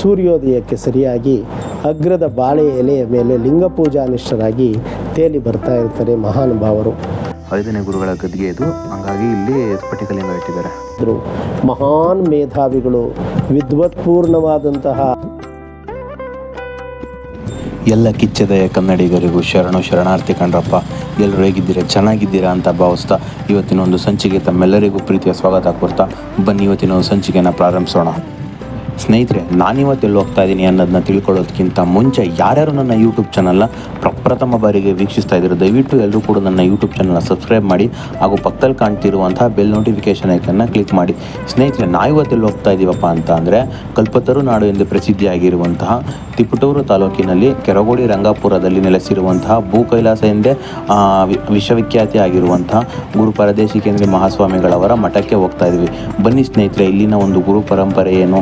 ಸೂರ್ಯೋದಯಕ್ಕೆ ಸರಿಯಾಗಿ ಅಗ್ರದ ಬಾಳೆ ಎಲೆಯ ಮೇಲೆ ಲಿಂಗ ಪೂಜಾನಿಷ್ಠರಾಗಿ ತೇಲಿ ಬರ್ತಾ ಇರ್ತಾರೆ ಮಹಾನುಭಾವರು ಐದನೇ ಗುರುಗಳ ಗದ್ಗೆ ಇದು. ಹಂಗಾಗಿ ಇಲ್ಲಿ ಸ್ಫಟಿಕಲಿಂಗ ಇಟ್ಟಿದ್ದಾರೆ. ಮಹಾನ್ ಮೇಧಾವಿಗಳು ವಿದ್ವತ್ಪೂರ್ಣವಾದಂತಹ ಎಲ್ಲ ಕಿಚ್ಚದೆಯ ಕನ್ನಡಿಗರಿಗೂ ಶರಣು ಶರಣಾರ್ಥಿ ಕಂಡ್ರಪ್ಪ ಎಲ್ಲರೂ ಹೇಗಿದ್ದೀರಾ? ಚೆನ್ನಾಗಿದ್ದೀರಾ ಅಂತ ಭಾವಿಸ್ತಾ ಇವತ್ತಿನ ಒಂದು ಸಂಚಿಕೆ ತಮ್ಮೆಲ್ಲರಿಗೂ ಪ್ರೀತಿಯ ಸ್ವಾಗತ ಕೊಡ್ತಾ ಬನ್ನಿ. ಇವತ್ತಿನ ಒಂದು ಸಂಚಿಕೆಯನ್ನು ಪ್ರಾರಂಭಿಸೋಣ. ಸ್ನೇಹಿತರೆ, ನಾನಿವತ್ತೆಲ್ಲಿ ಹೋಗ್ತಾ ಇದ್ದೀನಿ ಅನ್ನೋದನ್ನ ತಿಳ್ಕೊಳ್ಳೋದಕ್ಕಿಂತ ಮುಂಚೆ ಯಾರ್ಯಾರು ನನ್ನ ಯೂಟ್ಯೂಬ್ ಚಾನಲ್ನ ಪ್ರಪ್ರಥಮ ಬಾರಿಗೆ ವೀಕ್ಷಿಸ್ತಾ ಇದ್ದಾರೆ, ದಯವಿಟ್ಟು ಎಲ್ಲರೂ ಕೂಡ ನನ್ನ ಯೂಟ್ಯೂಬ್ ಚಾನಲ್ನ ಸಬ್ಸ್ಕ್ರೈಬ್ ಮಾಡಿ ಹಾಗೂ ಪಕ್ಕದಲ್ಲಿ ಕಾಣ್ತಿರುವಂತಹ ಬೆಲ್ ನೋಟಿಫಿಕೇಶನ್ ಐಕನ್ನ ಕ್ಲಿಕ್ ಮಾಡಿ. ಸ್ನೇಹಿತರೆ ನಾವಿವತ್ತೆಲ್ಲಿ ಹೋಗ್ತಾ ಇದ್ದೀವಪ್ಪ ಅಂತ ಅಂದರೆ ಕಲ್ಪತರು ನಾಡು ಎಂದು ಪ್ರಸಿದ್ಧಿಯಾಗಿರುವಂತಹ ತಿಪಟೂರು ತಾಲೂಕಿನಲ್ಲಿ ಕೆರಗೋಡಿ ರಂಗಾಪುರದಲ್ಲಿ ನೆಲೆಸಿರುವಂತಹ ಭೂ ಕೈಲಾಸ ಎಂದೇ ವಿಶ್ವವಿಖ್ಯಾತಿ ಆಗಿರುವಂತಹ ಗುರು ಪರದೇಶಿಕೇಂದ್ರ ಮಹಾಸ್ವಾಮಿಗಳವರ ಮಠಕ್ಕೆ ಹೋಗ್ತಾ ಇದ್ದೀವಿ. ಬನ್ನಿ ಸ್ನೇಹಿತರೆ, ಇಲ್ಲಿನ ಒಂದು ಗುರು ಪರಂಪರೆ ಏನು?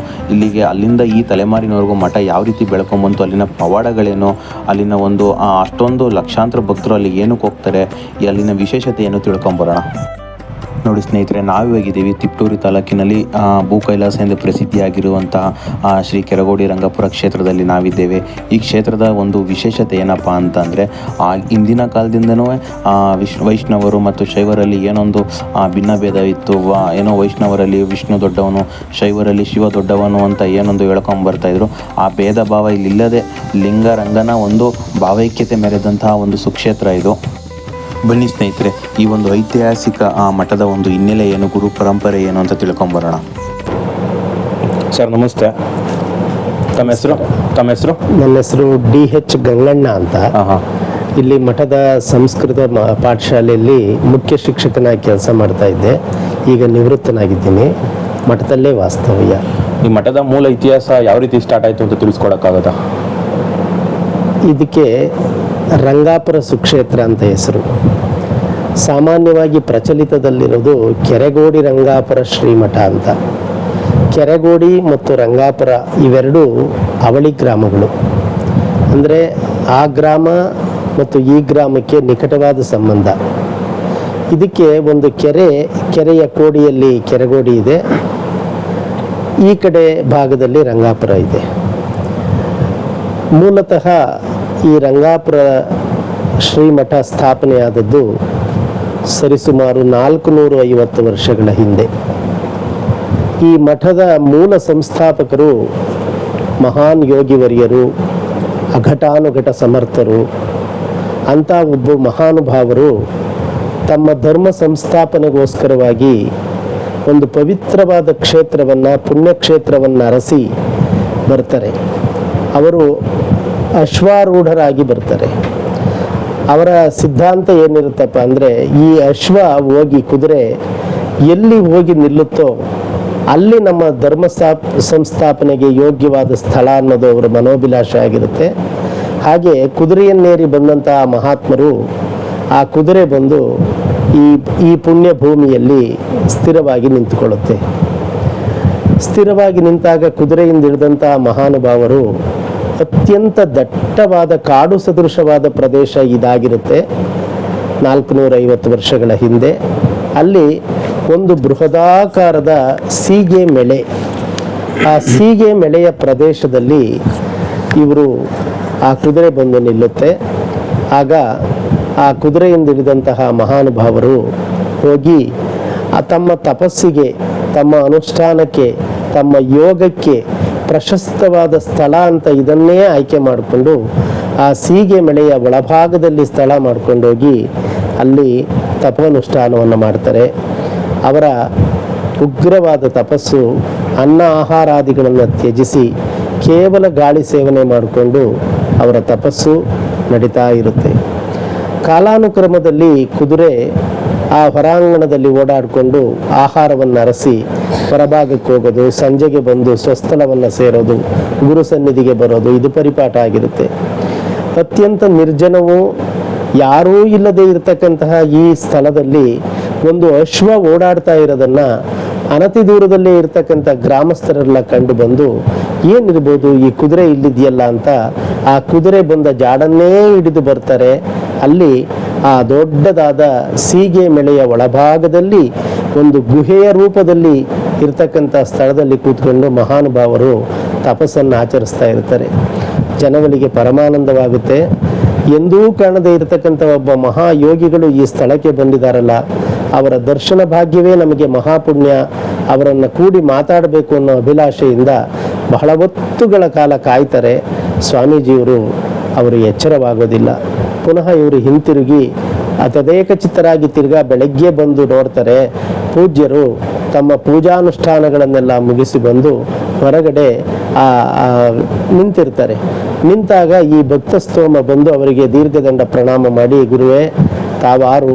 ಅಲ್ಲಿಂದ ಈ ತಲೆಮಾರಿನವರೆಗೂ ಮಠ ಯಾವ ರೀತಿ ಬೆಳ್ಕೊಂಬಂತು ಅಲ್ಲಿನ ಪವಾಡಗಳೇನು, ಅಲ್ಲಿನ ಒಂದು ಅಷ್ಟೊಂದು ಲಕ್ಷಾಂತರ ಭಕ್ತರು ಅಲ್ಲಿ ಏನಕ್ಕೆ ಹೋಗ್ತಾರೆ ಅಲ್ಲಿನ ವಿಶೇಷತೆ ಏನು ತಿಳ್ಕೊಂಬರೋಣ. ನೋಡಿ ಸ್ನೇಹಿತರೆ, ನಾವೇ ಹೋಗಿದ್ದೀವಿ? ತಿಪ್ಟೂರಿ ತಾಲೂಕಿನಲ್ಲಿ ಭೂ ಕೈಲಾಸ ಎಂದು ಪ್ರಸಿದ್ಧಿಯಾಗಿರುವಂತಹ ಶ್ರೀ ಕೆರಗೋಡಿ ರಂಗಪುರ ಕ್ಷೇತ್ರದಲ್ಲಿ ನಾವಿದ್ದೇವೆ. ಈ ಕ್ಷೇತ್ರದ ಒಂದು ವಿಶೇಷತೆ ಏನಪ್ಪ ಅಂತ ಅಂದರೆ ಇಂದಿನ ಕಾಲದಿಂದನೂ ವಿಶ್, ವೈಷ್ಣವರು ಮತ್ತು ಶೈವರಲ್ಲಿ ಏನೊಂದು ಭಿನ್ನಭೇದ ಭಿನ್ನ ಭೇದ ಇತ್ತು ಏನೋ ವೈಷ್ಣವರಲ್ಲಿ ವಿಷ್ಣು ದೊಡ್ಡವನು, ಶೈವರಲ್ಲಿ ಶಿವ ದೊಡ್ಡವನು ಅಂತ ಏನೊಂದು ಹೇಳ್ಕೊಂಬರ್ತಾಯಿದ್ರು ಆ ಭೇದ ಭಾವ ಇಲ್ಲಿಲ್ಲದೆ ಲಿಂಗರಂಗನ ಒಂದು ಭಾವೈಕ್ಯತೆ ಮೆರೆದಂತಹ ಒಂದು ಸುಕ್ಷೇತ್ರ ಇದು. ಬನ್ನಿ ಸ್ನೇಹಿತರೆ ಈ ಒಂದು ಐತಿಹಾಸಿಕ ಆ ಮಠದ ಒಂದು ಹಿನ್ನೆಲೆ ಏನು ಗುರು ಪರಂಪರೆ ಏನು ಅಂತ ತಿಳ್ಕೊಂಬರೋಣ. ಸರ್ ನಮಸ್ತೆ. ತಮ್ಮ ಹೆಸರು? ತಮ್ಮ ಹೆಸರು? ನನ್ನ ಹೆಸರು ಡಿ ಹೆಚ್ ಗಂಗಣ್ಣ ಅಂತ. ಹಾಂ ಇಲ್ಲಿ ಮಠದ ಸಂಸ್ಕೃತ ಮ- ಪಾಠಶಾಲೆಯಲ್ಲಿ ಮುಖ್ಯ ಶಿಕ್ಷಕನಾಗಿ ಕೆಲಸ ಮಾಡ್ತಾ ಇದ್ದೆ. ಈಗ ನಿವೃತ್ತನಾಗಿದ್ದೀನಿ. ಮಠದಲ್ಲೇ ವಾಸ್ತವ್ಯ. ಈ ಮಠದ ಮೂಲ ಇತಿಹಾಸ ಯಾವ ರೀತಿ ಸ್ಟಾರ್ಟ್ ಆಯಿತು ಅಂತ ತಿಳಿಸ್ಕೊಡಕ್ಕಾಗತ್ತಾ? ಇದಕ್ಕೆ ರಂಗಾಪುರ ಸುಕ್ಷೇತ್ರ ಅಂತ ಹೆಸರು. ಸಾಮಾನ್ಯವಾಗಿ ಪ್ರಚಲಿತದಲ್ಲಿರೋದು ಕೆರೆಗೋಡಿ ರಂಗಾಪುರ ಶ್ರೀಮಠ ಅಂತ. ಕೆರೆಗೋಡಿ ಮತ್ತು ರಂಗಾಪುರ ಇವೆರಡೂ ಅವಳಿ ಗ್ರಾಮಗಳು. ಅಂದರೆ ಆ ಗ್ರಾಮ ಮತ್ತು ಈ ಗ್ರಾಮಕ್ಕೆ ನಿಕಟವಾದ ಸಂಬಂಧ. ಇದಕ್ಕೆ ಒಂದು ಕೆರೆ, ಕೆರೆಯ ಕೋಡಿಯಲ್ಲಿ ಕೆರೆಗೋಡಿ ಇದೆ. ಈ ಕಡೆ ಭಾಗದಲ್ಲಿ ರಂಗಾಪುರ ಇದೆ. ಮೂಲತಃ ಈ ರಂಗಾಪುರ ಶ್ರೀಮಠ ಸ್ಥಾಪನೆಯಾದದ್ದು ಸರಿಸುಮಾರು ನಾಲ್ಕು ನೂರು ಐವತ್ತು ವರ್ಷಗಳ ಹಿಂದೆ. ಈ ಮಠದ ಮೂಲ ಸಂಸ್ಥಾಪಕರು ಮಹಾನ್ ಯೋಗಿವರ್ಯರು, ಅಘಟಾನುಘಟ ಸಮರ್ಥರು, ಅಂಥ ಒಬ್ಬ ಮಹಾನುಭಾವರು ತಮ್ಮ ಧರ್ಮ ಸಂಸ್ಥಾಪನೆಗೋಸ್ಕರವಾಗಿ ಒಂದು ಪವಿತ್ರವಾದ ಕ್ಷೇತ್ರವನ್ನು, ಪುಣ್ಯಕ್ಷೇತ್ರವನ್ನು ಅರಸಿ ಬರ್ತಾರೆ. ಅವರು ಅಶ್ವಾರೂಢರಾಗಿ ಬರ್ತಾರೆ. ಅವರ ಸಿದ್ಧಾಂತ ಏನಿರುತ್ತಪ್ಪ ಅಂದರೆ, ಈ ಅಶ್ವ ಹೋಗಿ ಕುದುರೆ ಎಲ್ಲಿ ಹೋಗಿ ನಿಲ್ಲುತ್ತೋ, ಅಲ್ಲಿ ನಮ್ಮ ಧರ್ಮ ಸ್ಥಾಪ್ ಸಂಸ್ಥಾಪನೆಗೆ ಯೋಗ್ಯವಾದ ಸ್ಥಳ ಅನ್ನೋದು ಅವರ ಮನೋಭಿಲಾಷ ಆಗಿರುತ್ತೆ. ಹಾಗೆ ಕುದುರೆಯನ್ನೇರಿ ಬಂದಂತಹ ಮಹಾತ್ಮರು ಆ ಕುದುರೆ ಬಂದು ಈ ಈ ಪುಣ್ಯ ಭೂಮಿಯಲ್ಲಿ ಸ್ಥಿರವಾಗಿ ನಿಂತುಕೊಳ್ಳುತ್ತೆ. ಸ್ಥಿರವಾಗಿ ನಿಂತಾಗ ಕುದುರೆಯಿಂದ ಹಿಡಿದಂತಹ ಮಹಾನುಭಾವರು ಅತ್ಯಂತ ದಟ್ಟವಾದ ಕಾಡು ಸದೃಶವಾದ ಪ್ರದೇಶ ಇದಾಗಿರುತ್ತೆ. ನಾಲ್ಕುನೂರ ಐವತ್ತು ವರ್ಷಗಳ ಹಿಂದೆ ಅಲ್ಲಿ ಒಂದು ಬೃಹದಾಕಾರದ ಸೀಗೆ ಮೆಳೆ. ಆ ಸೀಗೆ ಮೆಳೆಯ ಪ್ರದೇಶದಲ್ಲಿ ಇವರು ಆ ಕುದುರೆ ಬಂದು ನಿಲ್ಲುತ್ತೆ. ಆಗ ಆ ಕುದುರೆಯಿಂದ ಇಳಿದಂತಹ ಮಹಾನುಭಾವರು ಹೋಗಿ ಆ ತಮ್ಮ ತಪಸ್ಸಿಗೆ, ತಮ್ಮ ಅನುಷ್ಠಾನಕ್ಕೆ, ತಮ್ಮ ಯೋಗಕ್ಕೆ ಪ್ರಶಸ್ತವಾದ ಸ್ಥಳ ಅಂತ ಇದನ್ನೇ ಆಯ್ಕೆ ಮಾಡಿಕೊಂಡು ಆ ಸೀಗೆ ಮಳೆಯ ಒಳಭಾಗದಲ್ಲಿ ಸ್ಥಳ ಮಾಡ್ಕೊಂಡೋಗಿ ಅಲ್ಲಿ ತಪೋನುಷ್ಠಾನವನ್ನು ಮಾಡ್ತಾರೆ. ಅವರ ಉಗ್ರವಾದ ತಪಸ್ಸು ಅನ್ನ ಆಹಾರಾದಿಗಳನ್ನು ತ್ಯಜಿಸಿ ಕೇವಲ ಗಾಳಿ ಸೇವನೆ ಮಾಡಿಕೊಂಡು ಅವರ ತಪಸ್ಸು ನಡೀತಾ ಇರುತ್ತೆ. ಕಾಲಾನುಕ್ರಮದಲ್ಲಿ ಕುದುರೆ ಆ ಹೊರಾಂಗಣದಲ್ಲಿ ಓಡಾಡಿಕೊಂಡು ಆಹಾರವನ್ನು ಅರಸಿ ಹೊರಭಾಗಕ್ಕೆ ಹೋಗೋದು, ಸಂಜೆಗೆ ಬಂದು ಸ್ವಸ್ಥಳವನ್ನು ಸೇರೋದು, ಗುರು ಸನ್ನಿಧಿಗೆ ಬರೋದು, ಇದು ಪರಿಪಾಠ ಆಗಿರುತ್ತೆ. ಅತ್ಯಂತ ನಿರ್ಜನವು ಯಾರೂ ಇಲ್ಲದೆ ಇರತಕ್ಕಂತಹ ಈ ಸ್ಥಳದಲ್ಲಿ ಒಂದು ಅಶ್ವ ಓಡಾಡ್ತಾ ಇರೋದನ್ನ ಅನತಿ ದೂರದಲ್ಲೇ ಇರತಕ್ಕಂಥ ಗ್ರಾಮಸ್ಥರೆಲ್ಲ ಕಂಡು ಬಂದು, ಏನಿರ್ಬೋದು ಈ ಕುದುರೆ ಇಲ್ಲಿದೆಯಲ್ಲ ಅಂತ ಆ ಕುದುರೆ ಬಂದ ಜಾಡನ್ನೇ ಹಿಡಿದು ಬರ್ತಾರೆ. ಅಲ್ಲಿ ಆ ದೊಡ್ಡದಾದ ಸೀಗೆ ಮಳೆಯ ಒಳಭಾಗದಲ್ಲಿ ಒಂದು ಗುಹೆಯ ರೂಪದಲ್ಲಿ ಇರ್ತಕ್ಕಂಥ ಸ್ಥಳದಲ್ಲಿ ಕೂತ್ಕೊಂಡು ಮಹಾನುಭಾವರು ತಪಸ್ಸನ್ನು ಆಚರಿಸ್ತಾ ಇರ್ತಾರೆ. ಜನಗಳಿಗೆ ಪರಮಾನಂದವಾಗುತ್ತೆ. ಎಂದೂ ಕಾಣದೇ ಇರತಕ್ಕಂಥ ಒಬ್ಬ ಮಹಾಯೋಗಿಗಳು ಈ ಸ್ಥಳಕ್ಕೆ ಬಂದಿದ್ದಾರಲ್ಲ, ಅವರ ದರ್ಶನ ಭಾಗ್ಯವೇ ನಮಗೆ ಮಹಾಪುಣ್ಯ. ಅವರನ್ನು ಕೂಡಿ ಮಾತಾಡಬೇಕು ಅನ್ನೋ ಅಭಿಲಾಷೆಯಿಂದ ಬಹಳ ಹೊತ್ತುಗಳ ಕಾಲ ಕಾಯ್ತಾರೆ. ಸ್ವಾಮೀಜಿಯವರು ಅವರು ಎಚ್ಚರವಾಗೋದಿಲ್ಲ. ಪುನಃ ಇವರು ಹಿಂತಿರುಗಿ ತದೇಕ ಚಿತ್ತರಾಗಿ ತಿರ್ಗಾ ಬೆಳಗ್ಗೆ ಬಂದು ನೋಡ್ತಾರೆ, ಪೂಜ್ಯರು ತಮ್ಮ ಪೂಜಾನುಷ್ಠಾನಗಳನ್ನೆಲ್ಲ ಮುಗಿಸಿ ಬಂದು ಹೊರಗಡೆ ಆ ನಿಂತಿರ್ತಾರೆ. ನಿಂತಾಗ ಈ ಭಕ್ತ ಸ್ತೋಮ ಬಂದು ಅವರಿಗೆ ದೀರ್ಘದಂಡ ಪ್ರಣಾಮ ಮಾಡಿ, ಗುರುವೇ, ತಾವಾರು,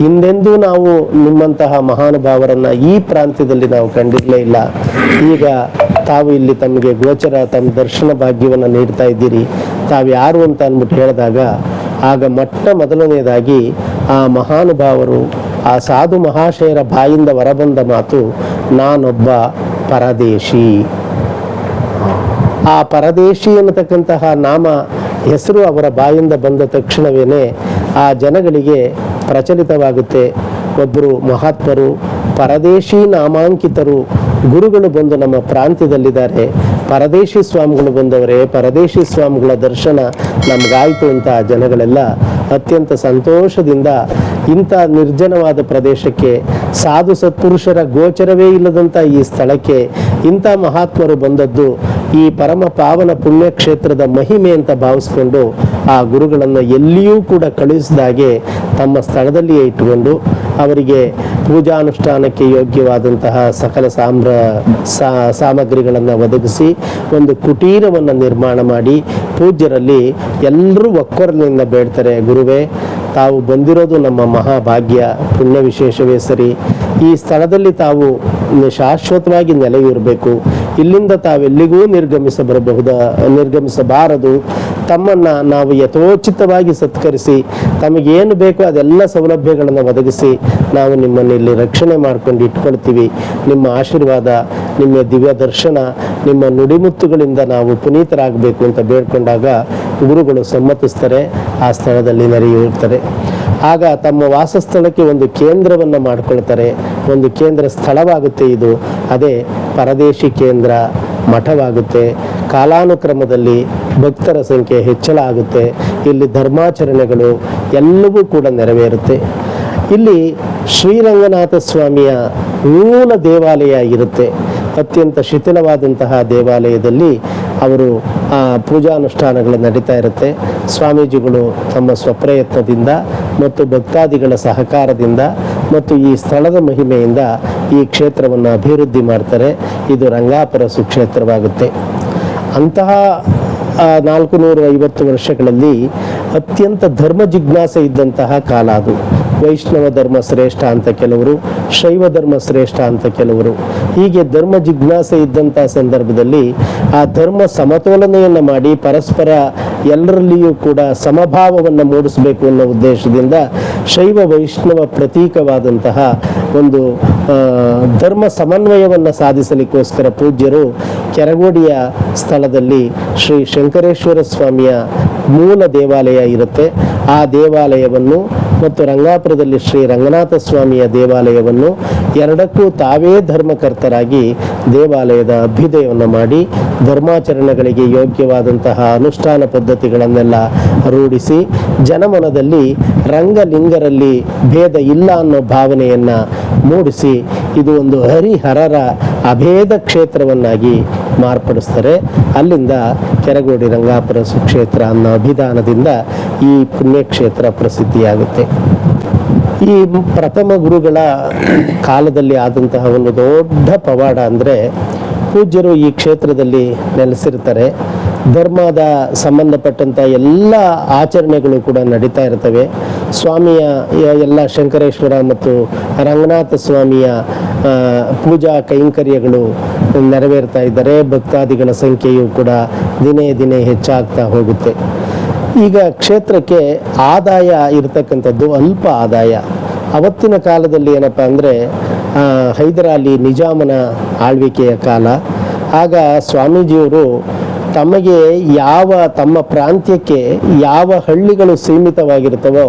ಹಿಂದೆಂದೂ ನಾವು ನಿಮ್ಮಂತಹ ಮಹಾನುಭಾವರನ್ನ ಈ ಪ್ರಾಂತ್ಯದಲ್ಲಿ ನಾವು ಕಂಡಿರಲೇ ಇಲ್ಲ. ಈಗ ತಾವು ಇಲ್ಲಿ ತಮಗೆ ಗೋಚರ, ತಮ್ಮ ದರ್ಶನ ಭಾಗ್ಯವನ್ನು ನೀಡ್ತಾ ಇದ್ದೀರಿ. ತಾವು ಯಾರು ಅಂತ ಅಂದ್ಬಿಟ್ಟು ಹೇಳಿದಾಗ ಆಗ ಮೊಟ್ಟ ಮೊದಲನೆಯದಾಗಿ ಆ ಮಹಾನುಭಾವರು, ಆ ಸಾಧು ಮಹಾಶಯರ ಬಾಯಿಂದ ಹೊರಬಂದ ಮಾತು, ನಾನೊಬ್ಬ ಪರದೇಶಿ. ಆ ಪರದೇಶಿ ಅನ್ನತಕ್ಕಂತಹ ನಾಮ ಹೆಸರು ಅವರ ಬಾಯಿಂದ ಬಂದ ತಕ್ಷಣವೇ ಆ ಜನಗಳಿಗೆ ಪ್ರಚಲಿತವಾಗುತ್ತೆ. ಒಬ್ಬರು ಮಹಾತ್ಮರು, ಪರದೇಶಿ ನಾಮಾಂಕಿತರು ಗುರುಗಳು ಬಂದು ನಮ್ಮ ಪ್ರಾಂತ್ಯದಲ್ಲಿದ್ದಾರೆ. ಪರದೇಶಿ ಸ್ವಾಮಿಗಳು ಬಂದವರೇ, ಪರದೇಶಿ ಸ್ವಾಮಿಗಳ ದರ್ಶನ ನಮಗಾಯಿತು ಅಂತ ಜನಗಳೆಲ್ಲ ಅತ್ಯಂತ ಸಂತೋಷದಿಂದ ಇಂಥ ನಿರ್ಜನವಾದ ಪ್ರದೇಶಕ್ಕೆ ಸಾಧು ಸತ್ಪುರುಷರ ಗೋಚರವೇ ಇಲ್ಲದಂಥ ಈ ಸ್ಥಳಕ್ಕೆ ಇಂಥ ಮಹಾತ್ಮರು ಬಂದದ್ದು. ಈ ಪರಮ ಪಾವನ ಪುಣ್ಯಕ್ಷೇತ್ರದ ಮಹಿಮೆ ಅಂತ ಭಾವಿಸ್ಕೊಂಡು ಆ ಗುರುಗಳನ್ನು ಎಲ್ಲಿಯೂ ಕೂಡ ಕಳುಹಿಸಿದಾಗೆ ತಮ್ಮ ಸ್ಥಳದಲ್ಲಿಯೇ ಇಟ್ಟುಕೊಂಡು ಅವರಿಗೆ ಪೂಜಾನುಷ್ಠಾನಕ್ಕೆ ಯೋಗ್ಯವಾದಂತಹ ಸಕಲ ಸಾಮ್ರ ಸಾಮಗ್ರಿಗಳನ್ನು ಒದಗಿಸಿ ಒಂದು ಕುಟೀರವನ್ನು ನಿರ್ಮಾಣ ಮಾಡಿ ಪೂಜ್ಯರಲ್ಲಿ ಎಲ್ಲರೂ ಒಕ್ಕೊರಲಿನಿಂದ ಬೇಡ್ತಾರೆ, ಗುರುವೇ, ತಾವು ಬಂದಿರೋದು ನಮ್ಮ ಮಹಾಭಾಗ್ಯ, ಪುಣ್ಯ ವಿಶೇಷವೇ ಸರಿ. ಈ ಸ್ಥಳದಲ್ಲಿ ತಾವು ಶಾಶ್ವತವಾಗಿ ನೆಲೆಯೂರಬೇಕು. ಇಲ್ಲಿಂದ ತಾವೆಲ್ಲಿಗೂ ನಿರ್ಗಮಿಸ ಬರಬಹುದ, ನಿರ್ಗಮಿಸಬಾರದು. ತಮ್ಮನ್ನು ನಾವು ಯಥೋಚಿತವಾಗಿ ಸತ್ಕರಿಸಿ, ತಮಗೇನು ಬೇಕೋ ಅದೆಲ್ಲ ಸೌಲಭ್ಯಗಳನ್ನು ಒದಗಿಸಿ, ನಾವು ನಿಮ್ಮನ್ನು ಇಲ್ಲಿ ರಕ್ಷಣೆ ಮಾಡ್ಕೊಂಡು ಇಟ್ಕೊಳ್ತೀವಿ. ನಿಮ್ಮ ಆಶೀರ್ವಾದ, ನಿಮ್ಮ ದಿವ್ಯ ದರ್ಶನ, ನಿಮ್ಮ ನುಡಿಮುತ್ತುಗಳಿಂದ ನಾವು ಪುನೀತರಾಗಬೇಕು ಅಂತ ಬೇಡ್ಕೊಂಡಾಗ ಗುರುಗಳು ಸಮ್ಮತಿಸ್ತಾರೆ, ಆ ಸ್ಥಳದಲ್ಲಿ ನೆರೆಯುತ್ತಾರೆ ಆಗ ತಮ್ಮ ವಾಸಸ್ಥಳಕ್ಕೆ ಒಂದು ಕೇಂದ್ರವನ್ನು ಮಾಡ್ಕೊಳ್ತಾರೆ. ಒಂದು ಕೇಂದ್ರ ಸ್ಥಳವಾಗುತ್ತೆ ಇದು. ಅದೇ ಪರದೇಶಿ ಕೇಂದ್ರ ಮಠವಾಗುತ್ತೆ. ಕಾಲಾನುಕ್ರಮದಲ್ಲಿ ಭಕ್ತರ ಸಂಖ್ಯೆ ಹೆಚ್ಚಳ ಆಗುತ್ತೆ. ಇಲ್ಲಿ ಧರ್ಮಾಚರಣೆಗಳು ಎಲ್ಲವೂ ಕೂಡ ನೆರವೇರುತ್ತೆ. ಇಲ್ಲಿ ಶ್ರೀರಂಗನಾಥ ಸ್ವಾಮಿಯ ಮೂಲ ದೇವಾಲಯ ಇರುತ್ತೆ. ಅತ್ಯಂತ ಶಿಥಿಲವಾದಂತಹ ದೇವಾಲಯದಲ್ಲಿ ಅವರು ಆ ಪೂಜಾನುಷ್ಠಾನಗಳು ನಡೀತಾ ಇರುತ್ತೆ. ಸ್ವಾಮೀಜಿಗಳು ತಮ್ಮ ಸ್ವಪ್ರಯತ್ನದಿಂದ ಮತ್ತು ಭಕ್ತಾದಿಗಳ ಸಹಕಾರದಿಂದ ಮತ್ತು ಈ ಸ್ಥಳದ ಮಹಿಮೆಯಿಂದ ಈ ಕ್ಷೇತ್ರವನ್ನು ಅಭಿವೃದ್ಧಿ ಮಾಡ್ತಾರೆ. ಇದು ರಂಗಾಪುರ ಸುಕ್ಷೇತ್ರವಾಗುತ್ತೆ. ಅಂತಹ ನಾಲ್ಕು ನೂರ ಐವತ್ತು ವರ್ಷಗಳಲ್ಲಿ ಅತ್ಯಂತ ಧರ್ಮ ಜಿಜ್ಞಾಸೆ ಇದ್ದಂತಹ ಕಾಲ ಅದು. ವೈಷ್ಣವ ಧರ್ಮ ಶ್ರೇಷ್ಠ ಅಂತ ಕೆಲವರು, ಶೈವ ಧರ್ಮ ಶ್ರೇಷ್ಠ ಅಂತ ಕೆಲವರು. ಹೀಗೆ ಧರ್ಮ ಜಿಜ್ಞಾಸೆ ಇದ್ದಂಥ ಸಂದರ್ಭದಲ್ಲಿ ಆ ಧರ್ಮ ಸಮತೋಲನೆಯನ್ನು ಮಾಡಿ ಪರಸ್ಪರ ಎಲ್ಲರಲ್ಲಿಯೂ ಕೂಡ ಸಮಭಾವವನ್ನು ಮೂಡಿಸಬೇಕು ಅನ್ನೋ ಉದ್ದೇಶದಿಂದ ಶೈವ ವೈಷ್ಣವ ಪ್ರತೀಕವಾದಂತಹ ಒಂದು ಧರ್ಮ ಸಮನ್ವಯವನ್ನು ಸಾಧಿಸಲಿಕ್ಕೋಸ್ಕರ ಪೂಜ್ಯರು ಕೆರಗೋಡಿಯ ಸ್ಥಳದಲ್ಲಿ ಶ್ರೀ ಶಂಕರೇಶ್ವರ ಸ್ವಾಮಿಯ ಮೂಲ ದೇವಾಲಯ ಇರುತ್ತೆ. ಆ ದೇವಾಲಯವನ್ನು ಮತ್ತು ರಂಗಾಪುರದಲ್ಲಿ ಶ್ರೀ ರಂಗನಾಥ ಸ್ವಾಮಿಯ ದೇವಾಲಯವನ್ನು ಎರಡಕ್ಕೂ ತಾವೇ ಧರ್ಮಕರ್ತರಾಗಿ ದೇವಾಲಯದ ಅಭ್ಯುದಯವನ್ನು ಮಾಡಿ ಧರ್ಮಾಚರಣೆಗಳಿಗೆ ಯೋಗ್ಯವಾದಂತಹ ಅನುಷ್ಠಾನ ಪದ್ಧತಿಗಳನ್ನೆಲ್ಲ ರೂಢಿಸಿ ಜನಮನದಲ್ಲಿ ರಂಗಲಿಂಗರಲ್ಲಿ ಭೇದ ಇಲ್ಲ ಅನ್ನೋ ಭಾವನೆಯನ್ನು ಮೂಡಿಸಿ ಇದು ಒಂದು ಹರಿಹರರ ಅಭೇದ ಕ್ಷೇತ್ರವನ್ನಾಗಿ ಮಾರ್ಪಡಿಸ್ತಾರೆ ಅಲ್ಲಿಂದ ಕೆರಗೋಡಿ ರಂಗಾಪುರ ಸುಕ್ಷೇತ್ರ ಅನ್ನೋ ಅಭಿಧಾನದಿಂದ ಈ ಪುಣ್ಯಕ್ಷೇತ್ರ ಪ್ರಸಿದ್ಧಿಯಾಗುತ್ತೆ. ಈ ಪ್ರಥಮ ಗುರುಗಳ ಕಾಲದಲ್ಲಿ ಆದಂತಹ ಒಂದು ದೊಡ್ಡ ಪವಾಡ ಅಂದರೆ ಪೂಜ್ಯರು ಈ ಕ್ಷೇತ್ರದಲ್ಲಿ ನೆಲೆಸಿರ್ತಾರೆ. ಧರ್ಮದ ಸಂಬಂಧಪಟ್ಟಂಥ ಎಲ್ಲ ಆಚರಣೆಗಳು ಕೂಡ ನಡೀತಾ ಇರ್ತವೆ. ಸ್ವಾಮಿಯ ಎಲ್ಲ ಶಂಕರೇಶ್ವರ ಮತ್ತು ರಂಗನಾಥ ಸ್ವಾಮಿಯ ಪೂಜಾ ಕೈಂಕರ್ಯಗಳು ನೆರವೇರ್ತಾ ಇದ್ದಾರೆ ಭಕ್ತಾದಿಗಳ ಸಂಖ್ಯೆಯು ಕೂಡ ದಿನೇ ದಿನೇ ಹೆಚ್ಚಾಗ್ತಾ ಹೋಗುತ್ತೆ. ಈಗ ಕ್ಷೇತ್ರಕ್ಕೆ ಆದಾಯ ಇರತಕ್ಕಂಥದ್ದು ಅಲ್ಪ ಆದಾಯ. ಅವತ್ತಿನ ಕಾಲದಲ್ಲಿ ಏನಪ್ಪ ಅಂದರೆ ಹೈದರಾಲಿ ನಿಜಾಮನ ಆಳ್ವಿಕೆಯ ಕಾಲ. ಆಗ ಸ್ವಾಮೀಜಿಯವರು ತಮಗೆ ಯಾವ ತಮ್ಮ ಪ್ರಾಂತ್ಯಕ್ಕೆ ಯಾವ ಹಳ್ಳಿಗಳು ಸೀಮಿತವಾಗಿರ್ತವೋ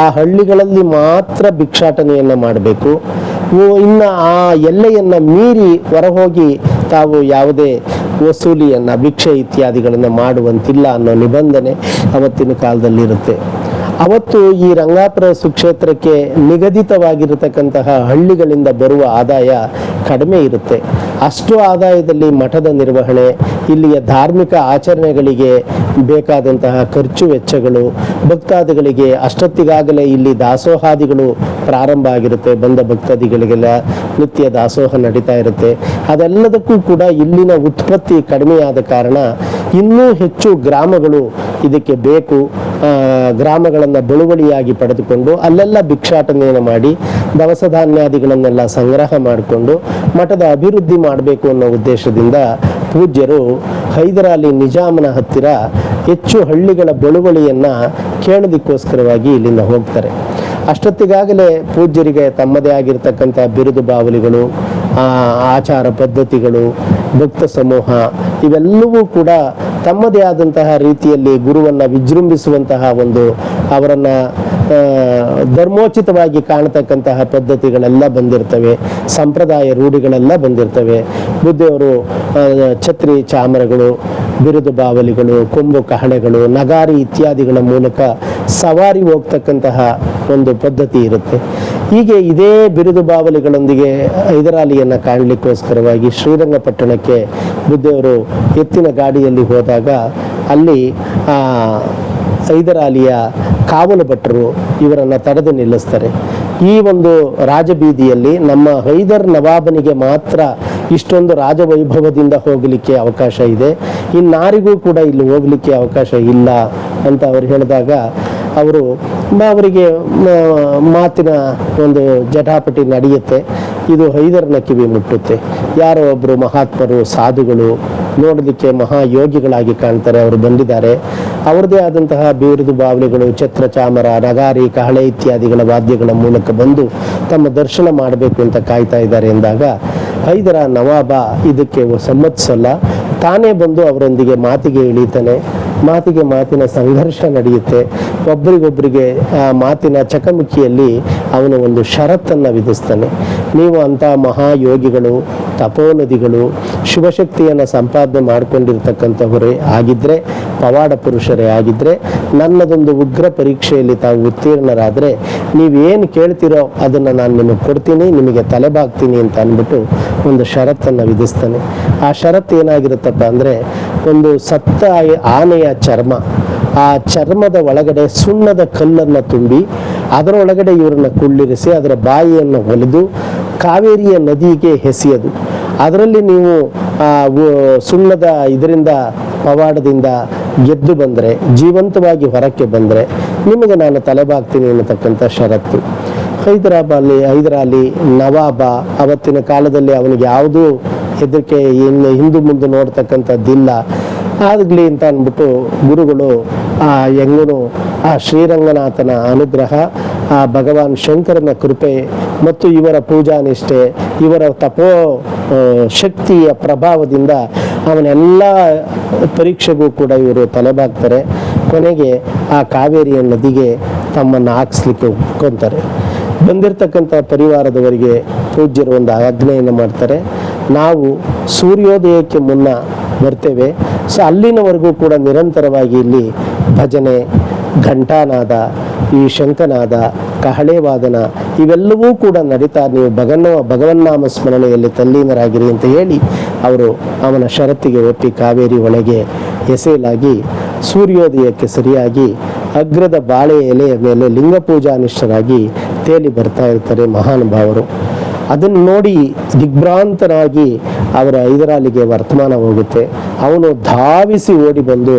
ಆ ಹಳ್ಳಿಗಳಲ್ಲಿ ಮಾತ್ರ ಭಿಕ್ಷಾಟನೆಯನ್ನು ಮಾಡಬೇಕು. ಇನ್ನು ಆ ಎಲ್ಲೆಯನ್ನು ಮೀರಿ ಹೊರಹೋಗಿ ತಾವು ಯಾವುದೇ ವಸೂಲಿಯನ್ನು, ಭಿಕ್ಷೆ ಇತ್ಯಾದಿಗಳನ್ನು ಮಾಡುವಂತಿಲ್ಲ ಅನ್ನೋ ನಿಬಂಧನೆ ಅವತ್ತಿನ ಕಾಲದಲ್ಲಿರುತ್ತೆ. ಅವತ್ತು ಈ ರಂಗಾಪುರ ಸುಕ್ಷೇತ್ರಕ್ಕೆ ನಿಗದಿತವಾಗಿರತಕ್ಕಂತಹ ಹಳ್ಳಿಗಳಿಂದ ಬರುವ ಆದಾಯ ಕಡಿಮೆ ಇರುತ್ತೆ. ಅಷ್ಟು ಆದಾಯದಲ್ಲಿ ಮಠದ ನಿರ್ವಹಣೆ, ಇಲ್ಲಿಯ ಧಾರ್ಮಿಕ ಆಚರಣೆಗಳಿಗೆ ಬೇಕಾದಂತಹ ಖರ್ಚು ವೆಚ್ಚಗಳು, ಭಕ್ತಾದಿಗಳಿಗೆ ಅಷ್ಟೊತ್ತಿಗಾಗಲೇ ಇಲ್ಲಿ ದಾಸೋಹಾದಿಗಳು ಪ್ರಾರಂಭ ಆಗಿರುತ್ತೆ, ಬಂದ ಭಕ್ತಾದಿಗಳಿಗೆಲ್ಲ ನಿತ್ಯ ದಾಸೋಹ ನಡೀತಾ ಇರುತ್ತೆ. ಅದೆಲ್ಲದಕ್ಕೂ ಕೂಡ ಇಲ್ಲಿನ ಉತ್ಪತ್ತಿ ಕಡಿಮೆಯಾದ ಕಾರಣ ಇನ್ನೂ ಹೆಚ್ಚು ಗ್ರಾಮಗಳು ಇದಕ್ಕೆ ಬೇಕು. ಗ್ರಾಮಗಳನ್ನು ಬಳುವಳಿಯಾಗಿ ಪಡೆದುಕೊಂಡು ಅಲ್ಲೆಲ್ಲ ಭಿಕ್ಷಾಟನೆಯನ್ನು ಮಾಡಿ ದವಸ ಧಾನ್ಯಾದಿಗಳನ್ನೆಲ್ಲ ಸಂಗ್ರಹ ಮಾಡಿಕೊಂಡು ಮಠದ ಅಭಿವೃದ್ಧಿ ಮಾಡಬೇಕು ಅನ್ನೋ ಉದ್ದೇಶದಿಂದ ಪೂಜ್ಯರು ಹೈದರಾಲಿ ನಿಜಾಮನ ಹತ್ತಿರ ಹೆಚ್ಚು ಹಳ್ಳಿಗಳ ಬಳುವಳಿಯನ್ನು ಕೇಳೋದಕ್ಕೋಸ್ಕರವಾಗಿ ಇಲ್ಲಿಂದ ಹೋಗ್ತಾರೆ. ಅಷ್ಟೊತ್ತಿಗಾಗಲೇ ಪೂಜ್ಯರಿಗೆ ತಮ್ಮದೇ ಆಗಿರ್ತಕ್ಕಂಥ ಬಿರುದು ಬಾವಲಿಗಳು ಆಚಾರ ಪದ್ಧತಿಗಳು, ಭಕ್ತ ಸಮೂಹ ಇವೆಲ್ಲವೂ ಕೂಡ ತಮ್ಮದೇ ಆದಂತಹ ರೀತಿಯಲ್ಲಿ ಗುರುವನ್ನು ವಿಜೃಂಭಿಸುವಂತಹ ಒಂದು ಅವರನ್ನು ಧರ್ಮೋಚಿತವಾಗಿ ಕಾಣತಕ್ಕಂತಹ ಪದ್ಧತಿಗಳೆಲ್ಲ ಬಂದಿರ್ತವೆ. ಸಂಪ್ರದಾಯ ರೂಢಿಗಳೆಲ್ಲ ಬಂದಿರ್ತವೆ. ಬುದ್ಧಿಯವರು ಛತ್ರಿ ಚಾಮರಗಳು, ಬಿರುದು ಬಾವಲಿಗಳು, ಕೊಂಬು ಕಹಣೆಗಳು ನಗಾರಿ ಇತ್ಯಾದಿಗಳ ಮೂಲಕ ಸವಾರಿ ಹೋಗ್ತಕ್ಕಂತಹ ಒಂದು ಪದ್ಧತಿ ಇರುತ್ತೆ. ಹೀಗೆ ಇದೇ ಬಿರುದು ಬಾವಲಿಗಳೊಂದಿಗೆ ಹೈದರಾಲಿಯನ್ನು ಕಾಣಲಿಕ್ಕೋಸ್ಕರವಾಗಿ ಶ್ರೀರಂಗಪಟ್ಟಣಕ್ಕೆ ಬುದ್ಧಿಯವರು ಎತ್ತಿನ ಗಾಡಿಯಲ್ಲಿ ಹೋದಾಗ ಅಲ್ಲಿ ಆ ಹೈದರಾಲಿಯ ಕಾವಲು ಭಟ್ರು ಇವರನ್ನು ತಡೆದು ನಿಲ್ಲಿಸ್ತಾರೆ. ಈ ಒಂದು ರಾಜಬೀದಿಯಲ್ಲಿ ನಮ್ಮ ಹೈದರ್ ನವಾಬನಿಗೆ ಮಾತ್ರ ಇಷ್ಟೊಂದು ರಾಜವೈಭವದಿಂದ ಹೋಗಲಿಕ್ಕೆ ಅವಕಾಶ ಇದೆ. ಇನ್ನಾರಿಗೂ ಕೂಡ ಇಲ್ಲಿ ಹೋಗಲಿಕ್ಕೆ ಅವಕಾಶ ಇಲ್ಲ ಅಂತ ಅವರು ಹೇಳಿದಾಗ ಅವರು ಅವರಿಗೆ ಮಾತಿನ ಒಂದು ಜಟಾಪಟಿ ನಡೆಯುತ್ತೆ. ಇದು ಹೈದರನ ಕಿವಿ ಮುಟ್ಟುತ್ತೆ ಯಾರೋ ಒಬ್ಬರು ಮಹಾತ್ಮರು, ಸಾಧುಗಳು ನೋಡೋದಕ್ಕೆ ಮಹಾಯೋಗಿಗಳಾಗಿ ಕಾಣ್ತಾರೆ, ಅವರು ಬಂದಿದ್ದಾರೆ. ಅವರದೇ ಆದಂತಹ ಬೀರುದು ಬಾವಲಿಗಳು, ಛತ್ರ, ಚಾಮರ, ನಗಾರಿ, ಕಹಳೆ ಇತ್ಯಾದಿಗಳ ವಾದ್ಯಗಳ ಮೂಲಕ ಬಂದು ತಮ್ಮ ದರ್ಶನ ಮಾಡಬೇಕು ಅಂತ ಕಾಯ್ತಾ ಇದ್ದಾರೆ ಎಂದಾಗ, ಹೈದರ ನವಾಬ ಇದಕ್ಕೆ ಸಮ್ಮತಿಸಲ್ಲ. ತಾನೇ ಬಂದು ಅವರೊಂದಿಗೆ ಮಾತಿಗೆ ಇಳಿತಾನೆ. ಮಾತಿಗೆ ಮಾತಿನ ಸಂಘರ್ಷ ನಡೆಯುತ್ತೆ. ಒಬ್ಬರಿಗೊಬ್ಬರಿಗೆ ಆ, ಮಾತಿನ ಚಕಮಕಿಯಲ್ಲಿ ಅವನು ಒಂದು ಷರತ್ತನ್ನು ವಿಧಿಸ್ತಾನೆ. ನೀವು ಅಂಥ ಮಹಾಯೋಗಿಗಳು ತಪೋನದಿಗಳು ಶುಭಶಕ್ತಿಯನ್ನು ಸಂಪಾದನೆ ಮಾಡಿಕೊಂಡಿರ್ತಕ್ಕಂಥವರೇ ಆಗಿದ್ದರೆ ಪವಾಡ ಪುರುಷರೇ ಆಗಿದ್ದರೆ ನನ್ನದೊಂದು ಉಗ್ರ ಪರೀಕ್ಷೆಯಲ್ಲಿ ತಾವು ಉತ್ತೀರ್ಣರಾದರೆ, ನೀವೇನು ಕೇಳ್ತಿರೋ ಅದನ್ನು ನಾನು ನಿಮಗೆ ಕೊಡ್ತೀನಿ, ನಿಮಗೆ ತಲೆಬಾಗ್ತೀನಿ ಅಂತ ಅಂದ್ಬಿಟ್ಟು ಒಂದು ಷರತ್ತನ್ನು ವಿಧಿಸ್ತಾನೆ. ಆ ಷರತ್ತು ಏನಾಗಿರುತ್ತಪ್ಪ ಅಂದರೆ, ಒಂದು ಸತ್ತ ಆನೆಯ ಚರ್ಮ, ಆ ಚರ್ಮದ ಒಳಗಡೆ ಸುಣ್ಣದ ಕಲ್ಲನ್ನು ತುಂಬಿ ಅದರೊಳಗಡೆ ಇವರನ್ನ ಕುಳ್ಳಿರಿಸಿ, ಅದರ ಬಾಯಿಯನ್ನು ಹೊಲಿದು ಕಾವೇರಿಯ ನದಿಗೆ ಹೆಸೆಯದು. ಅದರಲ್ಲಿ ನೀವು ಸುಣ್ಣದ ಇದರಿಂದ ಪವಾಡದಿಂದ ಗೆದ್ದು ಬಂದರೆ, ಜೀವಂತವಾಗಿ ಹೊರಕ್ಕೆ ಬಂದರೆ, ನಿಮಗೆ ನಾನು ತಲೆಬಾಗ್ತೀನಿ ಅನ್ನತಕ್ಕಂಥ ಷರತ್ತು. ಹೈದರಾಬಾಲಿ ಹೈದರಾಲಿ, ನವಾಬ, ಅವತ್ತಿನ ಕಾಲದಲ್ಲಿ ಅವನಿಗೆ ಯಾವುದೂ ಹೆದರಿಕೆ, ಇನ್ನು ಹಿಂದು ಮುಂದೆ ನೋಡ್ತಕ್ಕಂಥದ್ದಿಲ್ಲ ಆಗಲಿ ಅಂತ ಅಂದ್ಬಿಟ್ಟು ಗುರುಗಳು, ಆ, ಹೆಂಗನು, ಆ ಶ್ರೀರಂಗನಾಥನ ಅನುಗ್ರಹ, ಆ ಭಗವಾನ್ ಶಂಕರನ ಕೃಪೆ ಮತ್ತು ಇವರ ಪೂಜಾ ನಿಷ್ಠೆ ಇವರ ತಪೋ ಶಕ್ತಿಯ ಪ್ರಭಾವದಿಂದ ಅವನೆಲ್ಲ ಪರೀಕ್ಷೆಗೂ ಕೂಡ ಇವರು ತಲೆಬಾಗ್ತಾರೆ. ಕೊನೆಗೆ ಆ ಕಾವೇರಿಯ ನದಿಗೆ ತಮ್ಮನ್ನು ಹಾಕ್ಸ್ಲಿಕ್ಕೆ ಒಪ್ಕೊಂತಾರೆ. ಬಂದಿರತಕ್ಕಂಥ ಪರಿವಾರದವರಿಗೆ ಪೂಜ್ಯರು ಒಂದು ಆಜ್ಞೆಯನ್ನು ಮಾಡ್ತಾರೆ. ನಾವು ಸೂರ್ಯೋದಯಕ್ಕೆ ಮುನ್ನ ಬರ್ತೇವೆ. ಸೊ ಅಲ್ಲಿನವರೆಗೂ ಕೂಡ ನಿರಂತರವಾಗಿ ಇಲ್ಲಿ ಭಜನೆ, ಘಂಟಾನಾದ, ಈ ಶಂಕನಾದ ಕಹಳೆ ವಾದನ ಇವೆಲ್ಲವೂ ಕೂಡ ನಡೀತಾ, ನೀವು ಭಗನ್ನ ಭಗವನ್ನಾಮ ಸ್ಮರಣೆಯಲ್ಲಿ ತಲ್ಲೀನರಾಗಿರಿ ಅಂತ ಹೇಳಿ ಅವರು ಅವನ ಷರತ್ತಿಗೆ ಒಪ್ಪಿ ಕಾವೇರಿ ಒಳಗೆ ಎಸೆಯಲಾಗಿ ಸೂರ್ಯೋದಯಕ್ಕೆ ಸರಿಯಾಗಿ ಅಗ್ರದ ಬಾಳೆ ಎಲೆಯ ಮೇಲೆ ಲಿಂಗ ಪೂಜಾನಿಷ್ಠರಾಗಿ ತೇಲಿ ಬರ್ತಾ ಇರ್ತಾರೆ ಮಹಾನುಭಾವರು ಅದನ್ನು ನೋಡಿ ದಿಗ್ಭ್ರಾಂತನಾಗಿ ಅವರ ಐದರಾಲಿಗೆ ವರ್ತಮಾನ ಹೋಗುತ್ತೆ. ಅವನು ಧಾವಿಸಿ ಓಡಿ ಬಂದು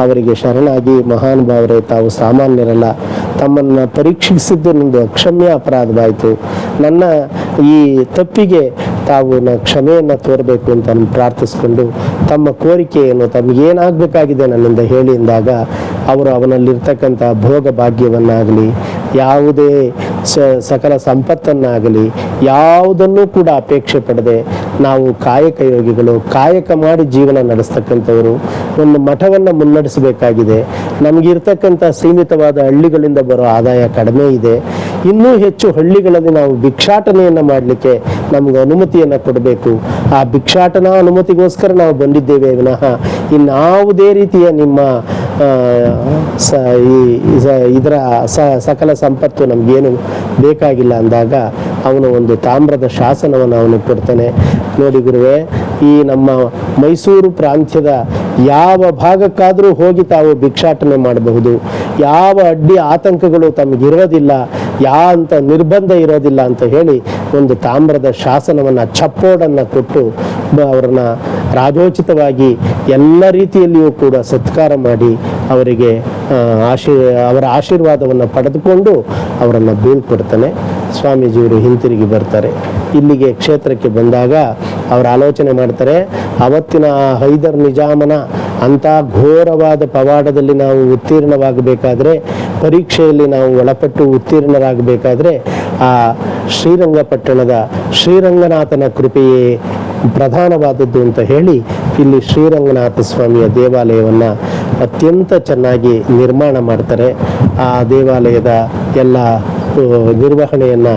ಅವರಿಗೆ ಶರಣಾಗಿ ಮಹಾನುಭಾವರೇ ತಾವು ಸಾಮಾನ್ಯರಲ್ಲ ತಮ್ಮನ್ನು ಪರೀಕ್ಷಿಸಿದ್ದು ನಿಮ್ಮದು ಅಕ್ಷಮ್ಯ ಅಪರಾಧವಾಯಿತು. ನನ್ನ ಈ ತಪ್ಪಿಗೆ ತಾವು ನ ಕ್ಷಮೆಯನ್ನು ತೋರಬೇಕು ಅಂತ ನಾನು ಪ್ರಾರ್ಥಿಸ್ಕೊಂಡು ತಮ್ಮ ಕೋರಿಕೆಯನ್ನು ತಮಗೇನಾಗಬೇಕಾಗಿದೆ ನನ್ನಿಂದ ಹೇಳಿ ಎಂದಾಗ ಅವರು ಅವನಲ್ಲಿರ್ತಕ್ಕಂಥ ಭೋಗ ಭಾಗ್ಯವನ್ನಾಗಲಿ, ಯಾವುದೇ ಸ ಸಕಲ ಸಂಪತ್ತನ್ನಾಗಲಿ, ಯಾವುದನ್ನೂ ಕೂಡ ಅಪೇಕ್ಷೆ ಪಡದೆ ನಾವು ಕಾಯಕ ಯೋಗಿಗಳು ಕಾಯಕ ಮಾಡಿ ಜೀವನ ನಡೆಸ್ತಕ್ಕಂಥವರು, ಒಂದು ಮಠವನ್ನು ಮುನ್ನಡೆಸಬೇಕಾಗಿದೆ. ನಮಗಿರ್ತಕ್ಕಂಥ ಸೀಮಿತವಾದ ಹಳ್ಳಿಗಳಿಂದ ಬರೋ ಆದಾಯ ಕಡಿಮೆ ಇದೆ. ಇನ್ನೂ ಹೆಚ್ಚು ಹಳ್ಳಿಗಳಲ್ಲಿ ನಾವು ಭಿಕ್ಷಾಟನೆಯನ್ನು ಮಾಡಲಿಕ್ಕೆ ನಮಗೆ ಅನುಮತಿಯನ್ನು ಕೊಡಬೇಕು. ಆ ಭಿಕ್ಷಾಟನಾ ಅನುಮತಿಗೋಸ್ಕರ ನಾವು ಬಂದಿದ್ದೇವೆ ವಿನಃ ಇನ್ನಾವುದೇ ರೀತಿಯ ನಿಮ್ಮ ಸ, ಈ ಇದರ ಸಕಲ ಸಂಪತ್ತು ನಮಗೇನು ಬೇಕಾಗಿಲ್ಲ ಅಂದಾಗ ಅವನು ಒಂದು ತಾಮ್ರದ ಶಾಸನವನ್ನು ಅವನು ಕೊಡ್ತಾನೆ. ನೋಡಿ ಗುರುವೆ, ಈ ನಮ್ಮ ಮೈಸೂರು ಪ್ರಾಂತ್ಯದ ಯಾವ ಭಾಗಕ್ಕಾದರೂ ಹೋಗಿ ತಾವು ಭಿಕ್ಷಾಟನೆ ಮಾಡಬಹುದು. ಯಾವ ಅಡ್ಡಿ ಆತಂಕಗಳು ತಮಗಿರೋದಿಲ್ಲ ಯಾ ಅಂತ ನಿರ್ಬಂಧ ಇರೋದಿಲ್ಲ ಅಂತ ಹೇಳಿ ಒಂದು ತಾಮ್ರದ ಶಾಸನವನ್ನು, ಚಪ್ಪೋಡನ್ನು ಕೊಟ್ಟು ಅವರನ್ನು ರಾಜೋಚಿತವಾಗಿ ಎಲ್ಲ ರೀತಿಯಲ್ಲಿಯೂ ಕೂಡ ಸತ್ಕಾರ ಮಾಡಿ ಅವರಿಗೆ ಆಶೀ, ಅವರ ಆಶೀರ್ವಾದವನ್ನು ಪಡೆದುಕೊಂಡು ಅವರನ್ನು ಬೀಳ್ಕೊಡ್ತಾನೆ. ಸ್ವಾಮೀಜಿಯವರು ಹಿಂತಿರುಗಿ ಬರ್ತಾರೆ. ಇಲ್ಲಿಗೆ ಕ್ಷೇತ್ರಕ್ಕೆ ಬಂದಾಗ ಅವರು ಆಲೋಚನೆ ಮಾಡ್ತಾರೆ. ಅವತ್ತಿನ ಹೈದರ್ ನಿಜಾಮನ ಅಂಥ ಘೋರವಾದ ಪವಾಡದಲ್ಲಿ ನಾವು ಉತ್ತೀರ್ಣವಾಗಬೇಕಾದ್ರೆ, ಪರೀಕ್ಷೆಯಲ್ಲಿ ನಾವು ಒಳಪಟ್ಟು ಉತ್ತೀರ್ಣರಾಗಬೇಕಾದ್ರೆ, ಆ ಶ್ರೀರಂಗಪಟ್ಟಣದ ಶ್ರೀರಂಗನಾಥನ ಕೃಪೆಯೇ ಪ್ರಧಾನವಾದದ್ದು ಅಂತ ಹೇಳಿ ಇಲ್ಲಿ ಶ್ರೀರಂಗನಾಥ ಸ್ವಾಮಿಯ ದೇವಾಲಯವನ್ನು ಅತ್ಯಂತ ಚೆನ್ನಾಗಿ ನಿರ್ಮಾಣ ಮಾಡ್ತಾರೆ. ಆ ದೇವಾಲಯದ ಎಲ್ಲ ನಿರ್ವಹಣೆಯನ್ನು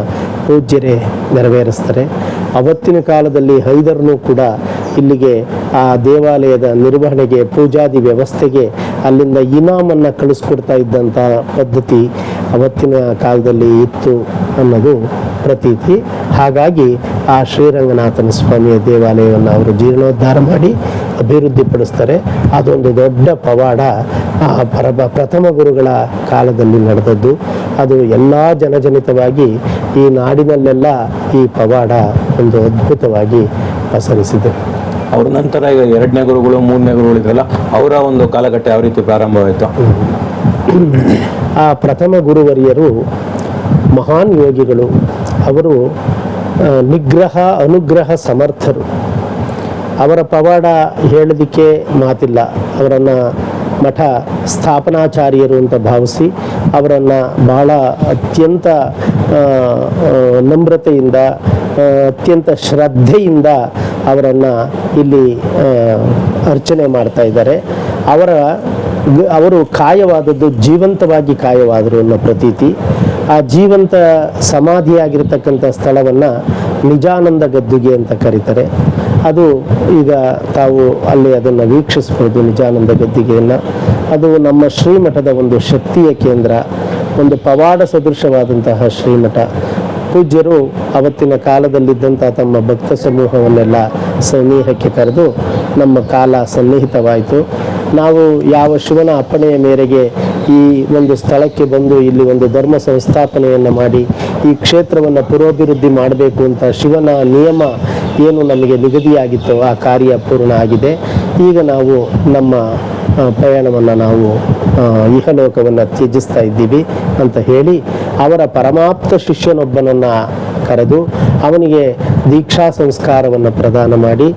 ಪೂಜ್ಯರೇ ನೆರವೇರಿಸ್ತಾರೆ. ಅವತ್ತಿನ ಕಾಲದಲ್ಲಿ ಹೈದರ್ನು ಕೂಡ ಇಲ್ಲಿಗೆ ಆ ದೇವಾಲಯದ ನಿರ್ವಹಣೆಗೆ, ಪೂಜಾದಿ ವ್ಯವಸ್ಥೆಗೆ ಅಲ್ಲಿಂದ ಇನಾಮನ್ನು ಕಳಿಸ್ಕೊಡ್ತಾ ಇದ್ದಂಥ ಪದ್ಧತಿ ಅವತ್ತಿನ ಕಾಲದಲ್ಲಿ ಇತ್ತು ಅನ್ನೋದು ಪ್ರತೀತಿ. ಹಾಗಾಗಿ ಆ ಶ್ರೀರಂಗನಾಥನ ಸ್ವಾಮಿಯ ದೇವಾಲಯವನ್ನು ಅವರು ಜೀರ್ಣೋದ್ಧಾರ ಮಾಡಿ ಅಭಿವೃದ್ಧಿಪಡಿಸ್ತಾರೆ. ಅದೊಂದು ದೊಡ್ಡ ಪವಾಡ ಆ ಪರಬ ಪ್ರಥಮ ಗುರುಗಳ ಕಾಲದಲ್ಲಿ ನಡೆದದ್ದು. ಅದು ಎಲ್ಲ ಜನಜನಿತವಾಗಿ ಈ ನಾಡಿನಲ್ಲೆಲ್ಲ ಈ ಪವಾಡ ಒಂದು ಅದ್ಭುತವಾಗಿ ಪಸರಿಸಿದೆ. ಅವ್ರ ನಂತರ ಈಗ ಎರಡನೇ ಗುರುಗಳು ಮೂರನೇ ಗುರುಗಳು ಇದ್ರಲ್ಲ ಅವರ ಒಂದು ಕಾಲಘಟ್ಟ ಯಾವ ರೀತಿ ಪ್ರಾರಂಭವಾಯಿತು? ಆ ಪ್ರಥಮ ಗುರುವರಿಯರು ಮಹಾನ್ ಯೋಗಿಗಳು. ಅವರು ನಿಗ್ರಹ, ಅನುಗ್ರಹ ಸಮರ್ಥರು. ಅವರ ಪವಾಡ ಹೇಳೋದಕ್ಕೆ ಮಾತಿಲ್ಲ. ಅವರನ್ನು ಮಠ ಸ್ಥಾಪನಾಚಾರ್ಯರು ಅಂತ ಭಾವಿಸಿ ಅವರನ್ನು ಬಹಳ ಅತ್ಯಂತ ನಮ್ರತೆಯಿಂದ ಅತ್ಯಂತ ಶ್ರದ್ಧೆಯಿಂದ ಅವರನ್ನು ಇಲ್ಲಿ ಅರ್ಚನೆ ಮಾಡ್ತಾ ಇದ್ದಾರೆ. ಅವರ ಅವರು ಕಾಯವಾದದ್ದು ಜೀವಂತವಾಗಿ ಕಾಯವಾದರು ಅನ್ನೋ ಪ್ರತೀತಿ. ಆ ಜೀವಂತ ಸಮಾಧಿಯಾಗಿರ್ತಕ್ಕಂಥ ಸ್ಥಳವನ್ನು ನಿಜಾನಂದ ಗದ್ದುಗೆ ಅಂತ ಕರೀತಾರೆ. ಅದು ಈಗ ತಾವು ಅಲ್ಲಿ ಅದನ್ನು ವೀಕ್ಷಿಸ್ಬೋದು ನಿಜಾನಂದ ಗದ್ದಿಗೆಯನ್ನು. ಅದು ನಮ್ಮ ಶ್ರೀಮಠದ ಒಂದು ಶಕ್ತಿಯ ಕೇಂದ್ರ, ಒಂದು ಪವಾಡ ಸದೃಶವಾದಂತಹ ಶ್ರೀಮಠ. ಪೂಜ್ಯರು ಅವತ್ತಿನ ಕಾಲದಲ್ಲಿದ್ದಂಥ ತಮ್ಮ ಭಕ್ತ ಸಮೂಹವನ್ನೆಲ್ಲ ಸನ್ನಿಹಕ್ಕೆ ಕರೆದು ನಮ್ಮ ಕಾಲ ಸನ್ನಿಹಿತವಾಯಿತು. ನಾವು ಯಾವ ಶಿವನ ಅಪ್ಪಣೆಯ ಮೇರೆಗೆ ಈ ಒಂದು ಸ್ಥಳಕ್ಕೆ ಬಂದು ಇಲ್ಲಿ ಒಂದು ಧರ್ಮ ಸಂಸ್ಥಾಪನೆಯನ್ನು ಮಾಡಿ ಈ ಕ್ಷೇತ್ರವನ್ನು ಪುರೋಭಿವೃದ್ಧಿ ಮಾಡಬೇಕು ಅಂತ ಶಿವನ ನಿಯಮ ಏನು ನಮಗೆ ನಿಗದಿಯಾಗಿತ್ತು ಆ ಕಾರ್ಯ ಪೂರ್ಣ ಆಗಿದೆ. ಈಗ ನಾವು ನಮ್ಮ ಪ್ರಯಾಣವನ್ನು ನಾವು ಇಹಲೋಕವನ್ನು ತ್ಯಜಿಸ್ತಾ ಇದ್ದೀವಿ ಅಂತ ಹೇಳಿ ಅವರ ಪರಮಾಪ್ತ ಶಿಷ್ಯನೊಬ್ಬನನ್ನು ಕರೆದು ಅವನಿಗೆ ದೀಕ್ಷಾ ಸಂಸ್ಕಾರವನ್ನು ಪ್ರದಾನ ಮಾಡಿ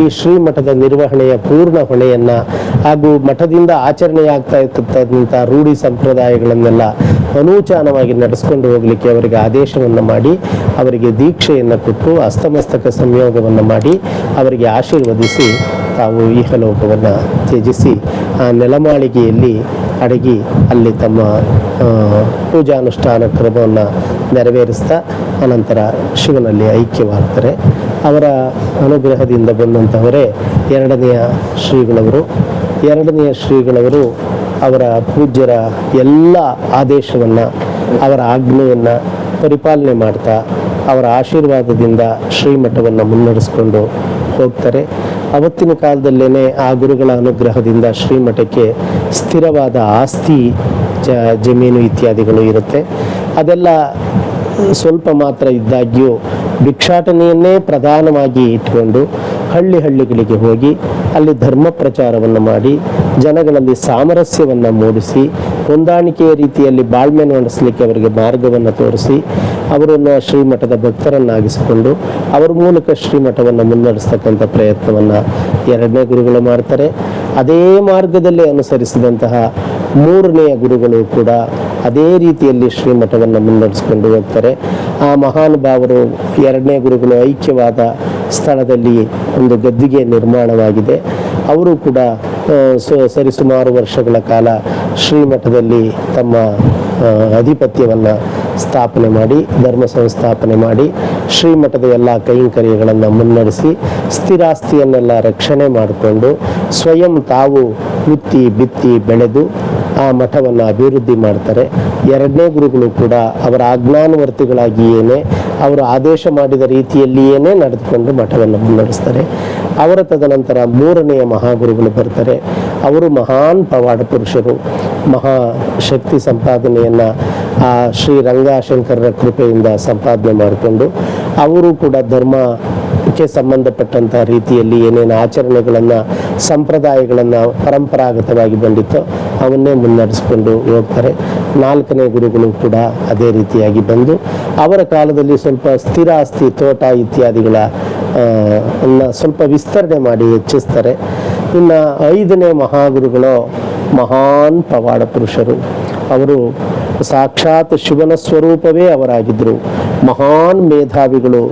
ಈ ಶ್ರೀಮಠದ ನಿರ್ವಹಣೆಯ ಪೂರ್ಣ ಹೊಣೆಯನ್ನು ಹಾಗೂ ಮಠದಿಂದ ಆಚರಣೆಯಾಗ್ತಾ ಇರ್ತಕ್ಕಂಥ ರೂಢಿ ಸಂಪ್ರದಾಯಗಳನ್ನೆಲ್ಲ ಅನೂಚಾನವಾಗಿ ನಡೆಸ್ಕೊಂಡು ಹೋಗಲಿಕ್ಕೆ ಅವರಿಗೆ ಆದೇಶವನ್ನು ಮಾಡಿ, ಅವರಿಗೆ ದೀಕ್ಷೆಯನ್ನು ಕೊಟ್ಟು, ಅಸ್ತಮಸ್ತಕ ಸಂಯೋಗವನ್ನು ಮಾಡಿ, ಅವರಿಗೆ ಆಶೀರ್ವದಿಸಿ ತಾವು ಈಹಲೋಕವನ್ನು ತ್ಯಜಿಸಿ, ಆ ನೆಲಮಾಳಿಗೆಯಲ್ಲಿ ಅಡಗಿ ಅಲ್ಲಿ ತಮ್ಮ ಪೂಜಾನುಷ್ಠಾನ ಕ್ರಮವನ್ನು ನೆರವೇರಿಸ್ತಾ, ಅನಂತರ ಶಿವನಲ್ಲಿ ಐಕ್ಯವಾಗ್ತಾರೆ. ಅವರ ಅನುಗ್ರಹದಿಂದ ಬಂದಂಥವರೇ ಎರಡನೆಯ ಶ್ರೀಗಳವರು. ಎರಡನೆಯ ಶ್ರೀಗಳವರು ಅವರ ಪೂಜ್ಯರ ಎಲ್ಲ ಆದೇಶವನ್ನು, ಅವರ ಆಜ್ಞೆಯನ್ನು ಪರಿಪಾಲನೆ ಮಾಡ್ತಾ ಅವರ ಆಶೀರ್ವಾದದಿಂದ ಶ್ರೀಮಠವನ್ನು ಮುನ್ನಡೆಸ್ಕೊಂಡು ಹೋಗ್ತಾರೆ. ಅವತ್ತಿನ ಕಾಲದಲ್ಲೇ ಆ ಗುರುಗಳ ಅನುಗ್ರಹದಿಂದ ಶ್ರೀಮಠಕ್ಕೆ ಸ್ಥಿರವಾದ ಆಸ್ತಿ ಜ, ಜಮೀನು ಇತ್ಯಾದಿಗಳು ಇರುತ್ತೆ. ಅದೆಲ್ಲ ಸ್ವಲ್ಪ ಮಾತ್ರ ಇದ್ದಾಗ್ಯೂ ಭಿಕ್ಷಾಟನೆಯನ್ನೇ ಪ್ರಧಾನವಾಗಿ ಇಟ್ಕೊಂಡು ಹಳ್ಳಿ ಹಳ್ಳಿಗಳಿಗೆ ಹೋಗಿ ಅಲ್ಲಿ ಧರ್ಮ ಪ್ರಚಾರವನ್ನು ಮಾಡಿ ಜನಗಳಲ್ಲಿ ಸಾಮರಸ್ಯವನ್ನು ಮೂಡಿಸಿ ಹೊಂದಾಣಿಕೆಯ ರೀತಿಯಲ್ಲಿ ಬಾಳ್ಮೆ ನಡೆಸಲಿಕ್ಕೆ ಅವರಿಗೆ ಮಾರ್ಗವನ್ನು ತೋರಿಸಿ ಅವರನ್ನು ಶ್ರೀಮಠದ ಭಕ್ತರನ್ನಾಗಿಸಿಕೊಂಡು ಅವರ ಮೂಲಕ ಶ್ರೀಮಠವನ್ನು ಮುನ್ನಡೆಸ್ತಕ್ಕಂಥ ಪ್ರಯತ್ನವನ್ನು ಎರಡನೇ ಗುರುಗಳು ಮಾಡ್ತಾರೆ. ಅದೇ ಮಾರ್ಗದಲ್ಲಿ ಅನುಸರಿಸಿದಂತಹ ಮೂರನೆಯ ಗುರುಗಳು ಕೂಡ ಅದೇ ರೀತಿಯಲ್ಲಿ ಶ್ರೀಮಠವನ್ನು ಮುನ್ನಡೆಸಿಕೊಂಡು ಹೋಗ್ತಾರೆ. ಆ ಮಹಾನುಭಾವರು ಎರಡನೇ ಗುರುಗಳು ಐಕ್ಯವಾದ ಸ್ಥಳದಲ್ಲಿ ಒಂದು ಗದ್ದಿಗೆ ನಿರ್ಮಾಣವಾಗಿದೆ. ಅವರು ಕೂಡ ಸರಿಸುಮಾರು ವರ್ಷಗಳ ಕಾಲ ಶ್ರೀಮಠದಲ್ಲಿ ತಮ್ಮ ಅಧಿಪತ್ಯವನ್ನು ಸ್ಥಾಪನೆ ಮಾಡಿ, ಧರ್ಮ ಸಂಸ್ಥಾಪನೆ ಮಾಡಿ, ಶ್ರೀಮಠದ ಎಲ್ಲ ಕೈಂಕರ್ಯಗಳನ್ನು ಮುನ್ನಡೆಸಿ, ಸ್ಥಿರಾಸ್ತಿಯನ್ನೆಲ್ಲ ರಕ್ಷಣೆ ಮಾಡಿಕೊಂಡು, ಸ್ವಯಂ ತಾವು ಉತ್ತಿ, ಬಿತ್ತಿ, ಬೆಳೆದು ಆ ಮಠವನ್ನು ಅಭಿವೃದ್ಧಿ ಮಾಡ್ತಾರೆ. ಎರಡನೇ ಗುರುಗಳು ಕೂಡ ಅವರ ಆಜ್ಞಾನುವರ್ತಿಗಳಾಗಿಯೇನೆ, ಅವರು ಆದೇಶ ಮಾಡಿದ ರೀತಿಯಲ್ಲಿಯೇನೆ ನಡೆದುಕೊಂಡು ಮಠವನ್ನು ಮುನ್ನಡೆಸ್ತಾರೆ. ಅವರ ತದನಂತರ ಮೂರನೆಯ ಮಹಾಗುರುಗಳು ಬರ್ತಾರೆ. ಅವರು ಮಹಾನ್ ಪವಾಡ ಪುರುಷರು. ಮಹಾ ಶಕ್ತಿ ಸಂಪಾದನೆಯನ್ನು ಆ ಶ್ರೀ ರಂಗಾಶಂಕರರ ಕೃಪೆಯಿಂದ ಸಂಪಾದನೆ ಮಾಡಿಕೊಂಡು, ಅವರು ಕೂಡ ಧರ್ಮ ಕ್ಕೆ ಸಂಬಂಧಪಟ್ಟಂತಹ ರೀತಿಯಲ್ಲಿ ಏನೇನು ಆಚರಣೆಗಳನ್ನು, ಸಂಪ್ರದಾಯಗಳನ್ನು ಪರಂಪರಾಗತವಾಗಿ ಬಂದಿತ್ತೋ ಅವನ್ನೇ ಮುನ್ನಡೆಸ್ಕೊಂಡು ಹೋಗ್ತಾರೆ. ನಾಲ್ಕನೇ ಗುರುಗಳು ಕೂಡ ಅದೇ ರೀತಿಯಾಗಿ ಬಂದು ಅವರ ಕಾಲದಲ್ಲಿ ಸ್ವಲ್ಪ ಸ್ಥಿರ ಆಸ್ತಿ, ತೋಟ ಇತ್ಯಾದಿಗಳ ಸ್ವಲ್ಪ ವಿಸ್ತರಣೆ ಮಾಡಿ ಹೆಚ್ಚಿಸ್ತಾರೆ. ಇನ್ನು ಐದನೇ ಮಹಾಗುರುಗಳು ಮಹಾನ್ ಪವಾಡ ಪುರುಷರು. ಅವರು ಸಾಕ್ಷಾತ್ ಶಿವನ ಸ್ವರೂಪವೇ ಅವರಾಗಿದ್ದರು ಮಹಾನ್ ಮೇಧಾವಿಗಳು,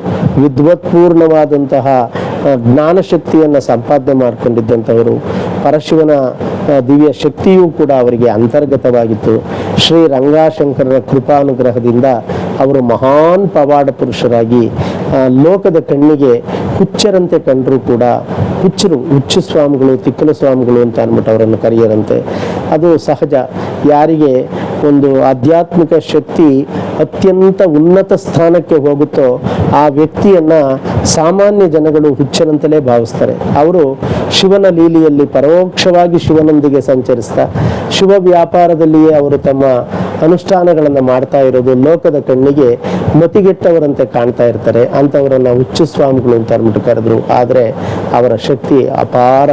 ವಿದ್ವತ್ಪೂರ್ಣವಾದಂತಹ ಜ್ಞಾನಶಕ್ತಿಯನ್ನು ಸಂಪಾದನೆ ಮಾಡಿಕೊಂಡಿದ್ದಂಥವರು. ಪರಶಿವನ ದಿವ್ಯ ಶಕ್ತಿಯೂ ಕೂಡ ಅವರಿಗೆ ಅಂತರ್ಗತವಾಗಿತ್ತು. ಶ್ರೀ ರಂಗಾಶಂಕರರ ಕೃಪಾನುಗ್ರಹದಿಂದ ಅವರು ಮಹಾನ್ ಪವಾಡ ಪುರುಷರಾಗಿ ಲೋಕದ ಕಣ್ಣಿಗೆ ಹುಚ್ಚರಂತೆ ಕಂಡರೂ ಕೂಡ ಹುಚ್ಚರು, ಹುಚ್ಚು ಸ್ವಾಮಿಗಳು, ತಿಕ್ಕಲು ಸ್ವಾಮಿಗಳು ಅಂತ ಅಂದ್ಬಿಟ್ಟು ಅವರನ್ನು ಕರೆಯರಂತೆ. ಅದು ಸಹಜ. ಯಾರಿಗೆ ಒಂದು ಆಧ್ಯಾತ್ಮಿಕ ಶಕ್ತಿ ಅತ್ಯಂತ ಉನ್ನತ ಸ್ಥಾನಕ್ಕೆ ಹೋಗುತ್ತೋ ಆ ವ್ಯಕ್ತಿಯನ್ನ ಸಾಮಾನ್ಯ ಜನಗಳು ಹುಚ್ಚರಂತಲೇ ಭಾವಿಸ್ತಾರೆ. ಅವರು ಶಿವನ ಲೀಲೆಯಲ್ಲಿ ಪರೋಕ್ಷವಾಗಿ ಶಿವನೊಂದಿಗೆ ಸಂಚರಿಸ್ತಾ, ಶಿವ ವ್ಯಾಪಾರದಲ್ಲಿಯೇ ಅವರು ತಮ್ಮ ಅನುಷ್ಠಾನಗಳನ್ನು ಮಾಡ್ತಾ ಇರೋದು ಲೋಕದ ಕಣ್ಣಿಗೆ ಮತಿಗೆಟ್ಟವರಂತೆ ಕಾಣ್ತಾ ಇರ್ತಾರೆ. ಅಂತವರನ್ನ ಹುಚ್ಚು ಸ್ವಾಮಿಗಳು ಅಂತ ಅಂದ್ಬಿಟ್ಟು ಕರೆದ್ರು. ಆದರೆ ಅವರ ಶಕ್ತಿ ಅಪಾರ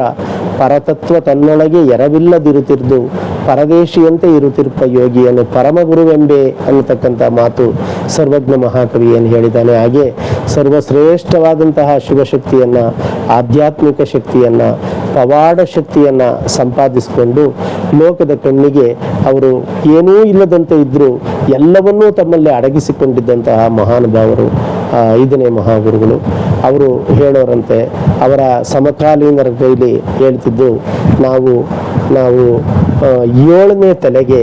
ಪರತತ್ವ ತನ್ನೊಳಗೆ ಎರವಿಲ್ಲದಿರುತ್ತಿದ್ದು ಪರದೇಶಿಯಂತೆ ಇರುತ್ತಿರುವ ಯೋಗಿಯನ್ನು ಪರಮಗುರುವೆಂಬೆ ಅನ್ನತಕ್ಕಂಥ ಮಾತು ಸರ್ವಜ್ಞ ಮಹಾಕವಿ ಏನು ಹೇಳಿದ್ದಾನೆ. ಹಾಗೆ ಸರ್ವಶ್ರೇಷ್ಠವಾದಂತಹ ಶಿವಶಕ್ತಿಯನ್ನು ಆಧ್ಯಾತ್ಮಿಕ ಶಕ್ತಿಯನ್ನ, ಪವಾಡ ಶಕ್ತಿಯನ್ನ ಸಂಪಾದಿಸಿಕೊಂಡು ಲೋಕದ ಕಣ್ಣಿಗೆ ಅವರು ಏನೂ ಇಲ್ಲದಂತೆ ಇದ್ದರೂ ಎಲ್ಲವನ್ನೂ ತಮ್ಮಲ್ಲಿ ಅಡಗಿಸಿಕೊಂಡಿದ್ದಂತಹ ಮಹಾನುಭಾವರು ಐದನೇ ಮಹಾಗುರುಗಳು. ಅವರು ಹೇಳೋರಂತೆ ಅವರ ಸಮಕಾಲೀನರ ಕೈಲಿ ಹೇಳ್ತಿದ್ದು, ನಾವು ನಾವು ಏಳನೇ ತಲೆಗೆ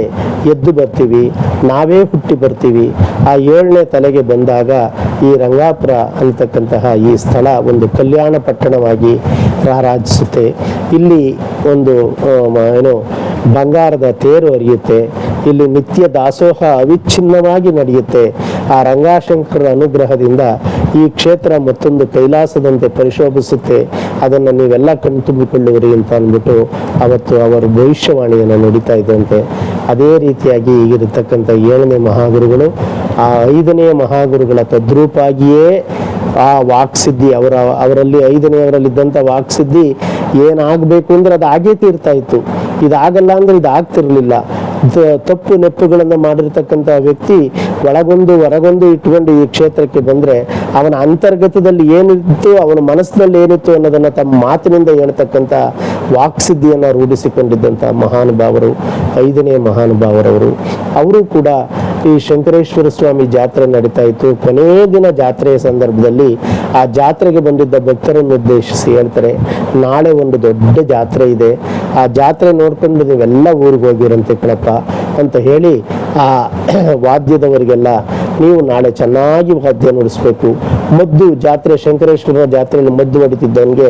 ಎದ್ದು ಬರ್ತೀವಿ, ನಾವೇ ಹುಟ್ಟಿ ಬರ್ತೀವಿ. ಆ ಏಳನೇ ತಲೆಗೆ ಬಂದಾಗ ಈ ರಂಗಾಪುರ ಅಂತಕ್ಕಂತಹ ಈ ಸ್ಥಳ ಒಂದು ಕಲ್ಯಾಣ ಪಟ್ಟಣವಾಗಿ ರಾರಾಜಿಸುತ್ತೆ. ಇಲ್ಲಿ ಒಂದು ಏನು, ಬಂಗಾರದ ತೇರು ಹರಿಯುತ್ತೆ ಇಲ್ಲಿ ನಿತ್ಯ ದಾಸೋಹ ಅವಿಚ್ಛಿನ್ನವಾಗಿ ನಡೆಯುತ್ತೆ. ಆ ರಂಗಾಶಂಕರ ಅನುಗ್ರಹದಿಂದ ಈ ಕ್ಷೇತ್ರ ಮತ್ತೊಂದು ಕೈಲಾಸದಂತೆ ಪರಿಶೋಭಿಸುತ್ತೆ. ಅದನ್ನು ನೀವೆಲ್ಲ ಕಣ್ತುಂಬಿಕೊಳ್ಳುವಿರಿ ಅಂತ ಅಂದ್ಬಿಟ್ಟು ಅವತ್ತು ಅವರು ಭವಿಷ್ಯವಾಣಿಯನ್ನು ನುಡಿತಾ ಇದ್ದಂತೆ ಅದೇ ರೀತಿಯಾಗಿ ಈಗಿರತಕ್ಕಂಥ ಏಳನೇ ಮಹಾಗುರುಗಳು ಆ ಐದನೆಯ ಮಹಾಗುರುಗಳ ತದ್ರೂಪಾಗಿಯೇ ಆ ವಾಕ್ಸಿದ್ಧಿ, ಅವರ, ಅವರಲ್ಲಿ ಐದನೆಯವರಲ್ಲಿದ್ದಂಥ ವಾಕ್ಸಿದ್ಧಿ ಏನಾಗಬೇಕು ಅಂದ್ರೆ ಅದು ಆಗೇ ತೀರ್ತಾ ಇತ್ತು. ಇದಾಗಲ್ಲ ಅಂದ್ರೆ ಇದು ಆಗ್ತಿರ್ಲಿಲ್ಲ ತಪ್ಪು ನೆಪ್ಪುಗಳನ್ನು ಮಾಡಿರ್ತಕ್ಕಂಥ ವ್ಯಕ್ತಿ ಒಳಗೊಂದು, ಹೊರಗೊಂದು ಇಟ್ಕೊಂಡು ಈ ಕ್ಷೇತ್ರಕ್ಕೆ ಬಂದ್ರೆ ಅವನ ಅಂತರ್ಗತದಲ್ಲಿ ಏನಿತ್ತು, ಅವನ ಮನಸ್ಸಿನಲ್ಲಿ ಏನಿತ್ತು ಅನ್ನೋದನ್ನ ತಮ್ಮ ಮಾತಿನಿಂದ ಹೇಳ್ತಕ್ಕಂಥ ವಾಕ್ಸಿದ್ಧಿಯನ್ನು ರೂಢಿಸಿಕೊಂಡಿದ್ದಂಥ ಮಹಾನುಭಾವರು, ಐದನೇ ಮಹಾನುಭಾವರವರು. ಅವರು ಕೂಡ ಈ ಶಂಕರೇಶ್ವರ ಸ್ವಾಮಿ ಜಾತ್ರೆ ನಡೀತಾ ಇತ್ತು. ಕೊನೆಯ ದಿನ ಜಾತ್ರೆಯ ಸಂದರ್ಭದಲ್ಲಿ ಆ ಜಾತ್ರೆಗೆ ಬಂದಿದ್ದ ಭಕ್ತರನ್ನು ಉದ್ದೇಶಿಸಿ ಹೇಳ್ತಾರೆ, ನಾಳೆ ಒಂದು ದೊಡ್ಡ ಜಾತ್ರೆ ಇದೆ. ಆ ಜಾತ್ರೆ ನೋಡ್ಕೊಂಡು ನೀವೆಲ್ಲ ಊರಿಗೆ ಹೋಗಿರಂತೆ ಕಣಪ್ಪ ಅಂತ ಹೇಳಿ ಆ ವಾದ್ಯದವರಿಗೆಲ್ಲ, ನೀವು ನಾಳೆ ಚೆನ್ನಾಗಿ ವಾದ್ಯ ನುಡಿಸ್ಬೇಕು. ಮದ್ದು ಜಾತ್ರೆ ಶಂಕರೇಶ್ವರನ ಜಾತ್ರೆಯಲ್ಲಿ ಮದ್ದು ಹೊಡಿತಿದ್ದವನಿಗೆ,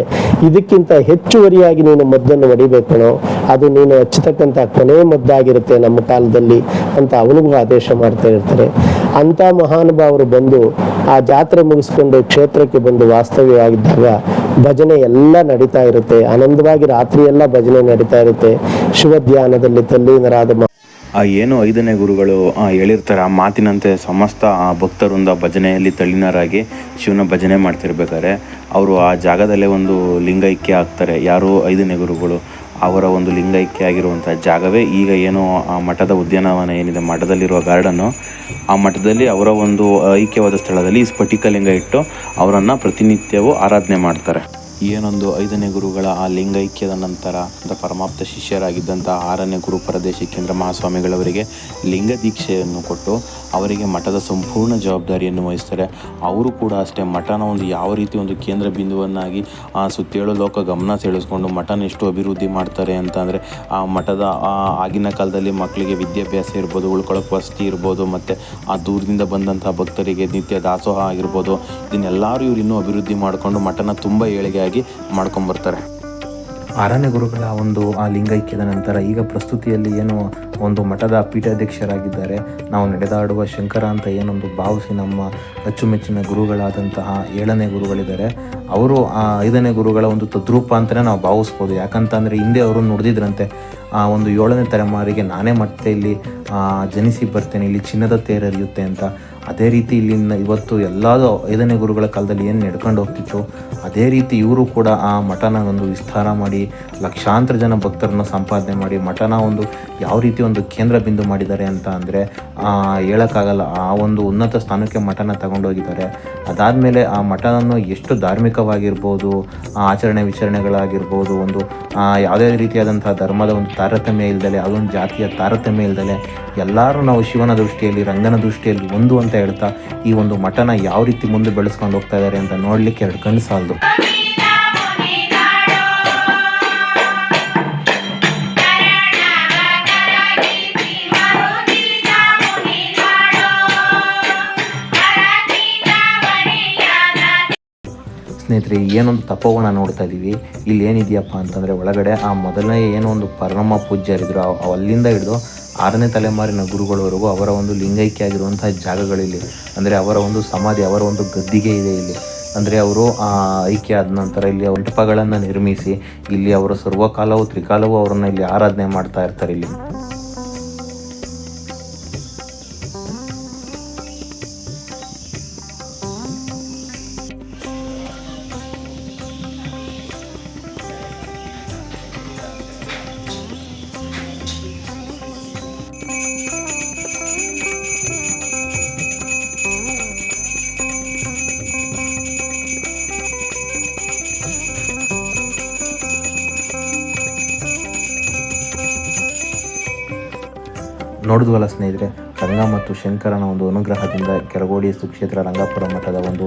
ಇದಕ್ಕಿಂತ ಹೆಚ್ಚುವರಿಯಾಗಿ ನೀನು ಮದ್ದನ್ನು ಹೊಡಿಬೇಕು ಅದು ನೀನು ಹಚ್ಚತಕ್ಕಂಥ ಕೊನೆ ಮದ್ದಾಗಿರುತ್ತೆ ನಮ್ಮ ಕಾಲದಲ್ಲಿ ಅಂತ ಅವನಿಗೂ ಆದೇಶ ಮಾಡ್ತಾ ಇರ್ತಾರೆ. ಅಂಥ ಮಹಾನುಭಾವರು ಬಂದು ಆ ಜಾತ್ರೆ ಮುಗಿಸ್ಕೊಂಡು ಕ್ಷೇತ್ರಕ್ಕೆ ಬಂದು ವಾಸ್ತವ್ಯವಾಗಿದ್ದಾಗ ಭಜನೆ ಎಲ್ಲ ನಡೀತಾ ಇರುತ್ತೆ. ಆನಂದವಾಗಿ ರಾತ್ರಿ ಎಲ್ಲ ಭಜನೆ ನಡೀತಾ ಇರುತ್ತೆ. ಶಿವ ಧ್ಯಾನದಲ್ಲಿ ತಲ್ಲೀನರಾದ ಆ ಏನು ಐದನೇ ಗುರುಗಳು ಹೇಳಿರ್ತಾರೆ, ಆ ಮಾತಿನಂತೆ ಸಮಸ್ತ ಆ ಭಕ್ತರಿಂದ ಭಜನೆಯಲ್ಲಿ ತಳ್ಳಿನರಾಗಿ ಶಿವನ ಭಜನೆ ಮಾಡ್ತಿರ್ಬೇಕಾದ್ರೆ, ಅವರು ಆ ಜಾಗದಲ್ಲೇ ಒಂದು ಲಿಂಗೈಕ್ಯ ಆಗ್ತಾರೆ. ಯಾರು ಐದನೇ ಗುರುಗಳು, ಅವರ ಒಂದು ಲಿಂಗೈಕ್ಯ ಆಗಿರುವಂಥ ಜಾಗವೇ ಈಗ ಏನು ಆ ಮಠದ ಉದ್ಯಾನವನ ಏನಿದೆ, ಮಠದಲ್ಲಿರುವ ಗಾರ್ಡನ್ನು ಆ ಮಠದಲ್ಲಿ ಅವರ ಒಂದು ಐಕ್ಯವಾದ ಸ್ಥಳದಲ್ಲಿ ಈ ಸ್ಫಟಿಕ ಲಿಂಗ ಇಟ್ಟು ಅವರನ್ನು ಪ್ರತಿನಿತ್ಯವೂ ಆರಾಧನೆ ಮಾಡ್ತಾರೆ. ಏನೊಂದು ಐದನೇ ಗುರುಗಳ ಆ ಲಿಂಗೈಕ್ಯದ ನಂತರ ಪರಮಾಪ್ತ ಶಿಷ್ಯರಾಗಿದ್ದಂಥ ಆರನೇ ಗುರು ಪರದೇಶಿಕೇಂದ್ರ ಮಹಾಸ್ವಾಮಿಗಳವರಿಗೆ ಲಿಂಗ ದೀಕ್ಷೆಯನ್ನು ಕೊಟ್ಟು ಅವರಿಗೆ ಮಠದ ಸಂಪೂರ್ಣ ಜವಾಬ್ದಾರಿಯನ್ನು ವಹಿಸ್ತಾರೆ. ಅವರು ಕೂಡ ಅಷ್ಟೇ ಮಠನ ಒಂದು ಯಾವ ರೀತಿ ಒಂದು ಕೇಂದ್ರ ಬಿಂದುವನ್ನಾಗಿ ಆ ಸುತ್ತೇಳು ಲೋಕ ಗಮನ ಸೆಳೆಸ್ಕೊಂಡು ಮಠನ ಎಷ್ಟು ಅಭಿವೃದ್ಧಿ ಮಾಡ್ತಾರೆ ಅಂತ ಅಂದರೆ ಆ ಮಠದ ಆಗಿನ ಕಾಲದಲ್ಲಿ ಮಕ್ಕಳಿಗೆ ವಿದ್ಯಾಭ್ಯಾಸ ಇರ್ಬೋದು ಉಳ್ಕೊಳ್ಳೋಕೆ ವಸತಿ ಇರ್ಬೋದು, ಮತ್ತು ಆ ದೂರದಿಂದ ಬಂದಂಥ ಭಕ್ತರಿಗೆ ನಿತ್ಯ ದಾಸೋಹ ಆಗಿರ್ಬೋದು, ಇದನ್ನೆಲ್ಲರೂ ಇವರು ಇನ್ನೂ ಅಭಿವೃದ್ಧಿ ಮಾಡಿಕೊಂಡು ಮಠನ ತುಂಬ ಏಳಿಗೆಯಾಗಿ ಮಾಡ್ಕೊಂಬರ್ತಾರೆ ಆರನೇ ಗುರುಗಳ ಒಂದು ಆ ಲಿಂಗೈಕ್ಯದ ನಂತರ ಈಗ ಪ್ರಸ್ತುತಿಯಲ್ಲಿ ಏನು ಒಂದು ಮಠದ ಪೀಠಾಧ್ಯಕ್ಷರಾಗಿದ್ದಾರೆ. ನಾವು ನಡೆದಾಡುವ ಶಂಕರ ಅಂತ ಏನೊಂದು ಭಾವಿಸಿ ನಮ್ಮ ಅಚ್ಚುಮೆಚ್ಚಿನ ಗುರುಗಳಾದಂತಹ ಏಳನೇ ಗುರುಗಳಿದ್ದಾರೆ. ಅವರು ಆ ಐದನೇ ಗುರುಗಳ ಒಂದು ತದ್ರೂಪ ಅಂತಲೇ ನಾವು ಭಾವಿಸ್ಬೋದು. ಯಾಕಂತಂದರೆ ಹಿಂದೆ ಅವರು ನುಡಿದಿದ್ರಂತೆ, ಆ ಒಂದು ಏಳನೇ ತಲೆಮಾರಿಗೆ ನಾನೇ ಮತ್ತೆ ಇಲ್ಲಿ ಜನಿಸಿ ಬರ್ತೇನೆ, ಇಲ್ಲಿ ಚಿನ್ನದ ತೇರರಿಯುತ್ತೆ ಅಂತ. ಅದೇ ರೀತಿ ಇಲ್ಲಿನ ಇವತ್ತು ಎಲ್ಲದೂ ಐದನೇ ಗುರುಗಳ ಕಾಲದಲ್ಲಿ ಏನು ನಡ್ಕೊಂಡು ಹೋಗ್ತಿತ್ತು, ಅದೇ ರೀತಿ ಇವರು ಕೂಡ ಆ ಮಠನ ಒಂದು ವಿಸ್ತಾರ ಮಾಡಿ, ಲಕ್ಷಾಂತರ ಜನ ಭಕ್ತರನ್ನ ಸಂಪಾದನೆ ಮಾಡಿ, ಮಠನ ಒಂದು ಯಾವ ರೀತಿ ಒಂದು ಕೇಂದ್ರ ಬಿಂದು ಮಾಡಿದ್ದಾರೆ ಅಂತ ಅಂದರೆ ಹೇಳೋಕ್ಕಾಗಲ್ಲ, ಆ ಒಂದು ಉನ್ನತ ಸ್ಥಾನಕ್ಕೆ ಮಠನ ತಗೊಂಡೋಗಿದ್ದಾರೆ. ಅದಾದಮೇಲೆ ಆ ಮಠವನ್ನು ಎಷ್ಟು ಧಾರ್ಮಿಕವಾಗಿರ್ಬೋದು, ಆಚರಣೆ ವಿಚರಣೆಗಳಾಗಿರ್ಬೋದು, ಒಂದು ಯಾವುದೇ ರೀತಿಯಾದಂಥ ಧರ್ಮದ ಒಂದು ತಾರತಮ್ಯ ಇಲ್ದಲೆ, ಅದೊಂದು ಜಾತಿಯ ತಾರತಮ್ಯ ಇಲ್ದಲೆ, ಎಲ್ಲರೂ ನಾವು ಶಿವನ ದೃಷ್ಟಿಯಲ್ಲಿ, ರಂಗನ ದೃಷ್ಟಿಯಲ್ಲಿ ಒಂದು ಅಂತ ಹೇಳ್ತಾ ಈ ಒಂದು ಮಠನ ಯಾವ ರೀತಿ ಮುಂದೆ ಬೆಳೆಸ್ಕೊಂಡು ಹೋಗ್ತಾ ಇದ್ದಾರೆ ಅಂತ ನೋಡಲಿಕ್ಕೆ ಎರಡು ಕಣ್ಣು ಸಾಲದು ಸ್ನೇಹಿತರೆ ಏನೊಂದು ತಪೋವನ ನೋಡ್ತಾ ಇದ್ದೀವಿ ಇಲ್ಲಿ ಏನಿದೆಯಪ್ಪ ಅಂತಂದರೆ ಒಳಗಡೆ ಆ ಮೊದಲನೇ ಏನೋ ಒಂದು ಪರಮ ಪೂಜ್ಯರಿದ್ರು ಅಲ್ಲಿಂದ ಹಿಡಿದು ಆರನೇ ತಲೆಮಾರಿನ ಗುರುಗಳವರೆಗೂ ಅವರ ಒಂದು ಲಿಂಗೈಕ್ಯ ಆಗಿರುವಂತಹ ಜಾಗಗಳಿಲ್ಲಿ, ಅಂದರೆ ಅವರ ಒಂದು ಸಮಾಧಿ, ಅವರ ಒಂದು ಗದ್ದಿಗೆ ಇದೆ ಇಲ್ಲಿ. ಅಂದರೆ ಅವರು ಐಕ್ಯ ಆದ ನಂತರ ಇಲ್ಲಿ ಮಂಟಪಗಳನ್ನು ನಿರ್ಮಿಸಿ, ಇಲ್ಲಿ ಅವರು ಸರ್ವಕಾಲವು, ತ್ರಿಕಾಲವೂ ಅವರನ್ನು ಇಲ್ಲಿ ಆರಾಧನೆ ಮಾಡ್ತಾ ಇರ್ತಾರೆ ಇಲ್ಲಿ. ನೋಡಿದ್ವಲ್ಲ ಸ್ನೇಹಿತರೆ ರಂಗ ಮತ್ತು ಶಂಕರನ ಒಂದು ಅನುಗ್ರಹದಿಂದ ಕೆರಗೋಡಿ ಸುಕ್ಷೇತ್ರ ರಂಗಾಪುರ ಮಠದ ಒಂದು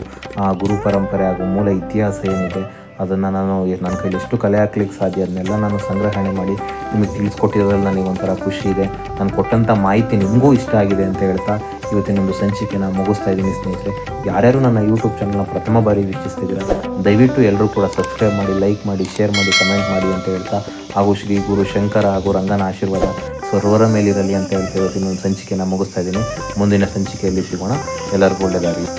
ಗುರು ಪರಂಪರೆ ಹಾಗೂ ಮೂಲ ಇತಿಹಾಸ ಏನಿದೆ, ಅದನ್ನು ನಾನು ನನ್ನ ಕೈಲಿ ಎಷ್ಟು ಕಲೆ ಹಾಕ್ಲಿಕ್ಕೆ ಸಾಧ್ಯ, ಅದನ್ನೆಲ್ಲ ನಾನು ಸಂಗ್ರಹಣೆ ಮಾಡಿ ನಿಮಗೆ ತಿಳಿಸ್ಕೊಟ್ಟಿರೋದ್ರಲ್ಲಿ ನನಗೆ ಒಂಥರ ಖುಷಿ ಇದೆ. ನಾನು ಕೊಟ್ಟಂಥ ಮಾಹಿತಿ ನಿಮಗೂ ಇಷ್ಟ ಆಗಿದೆ ಅಂತ ಹೇಳ್ತಾ ಇವತ್ತಿನ ಒಂದು ಸಂಚಿಕೆನ ಮುಗಿಸ್ತಾ ಇದ್ದೀನಿ ಸ್ನೇಹಿತರೆ. ಯಾರ್ಯಾರು ನನ್ನ ಯೂಟ್ಯೂಬ್ ಚಾನಲ್ನ ಪ್ರಥಮ ಬಾರಿ ವೀಕ್ಷಿಸ್ತಿದ್ದೀರ, ದಯವಿಟ್ಟು ಎಲ್ಲರೂ ಕೂಡ ಸಬ್ಸ್ಕ್ರೈಬ್ ಮಾಡಿ ಲೈಕ್ ಮಾಡಿ ಶೇರ್ ಮಾಡಿ ಕಮೆಂಟ್ ಮಾಡಿ ಅಂತ ಹೇಳ್ತಾ, ಹಾಗೂ ಶ್ರೀ ಗುರು ಶಂಕರ ಹಾಗೂ ರಂಗನ ಆಶೀರ್ವಾದ ಸರ್ವರ ಮೇಲಿರಲಿ ಅಂತ ಹೇಳ್ತಾ ಇವತ್ತಿನ ಒಂದು ಸಂಚಿಕೆನ ಮುಗಿಸ್ತಾ ಇದ್ದೀನಿ ಮುಂದಿನ ಸಂಚಿಕೆಯಲ್ಲಿ ಸಿಗೋಣ. ಎಲ್ಲರಿಗೂ ಒಳ್ಳೆಯದಾಗಲಿ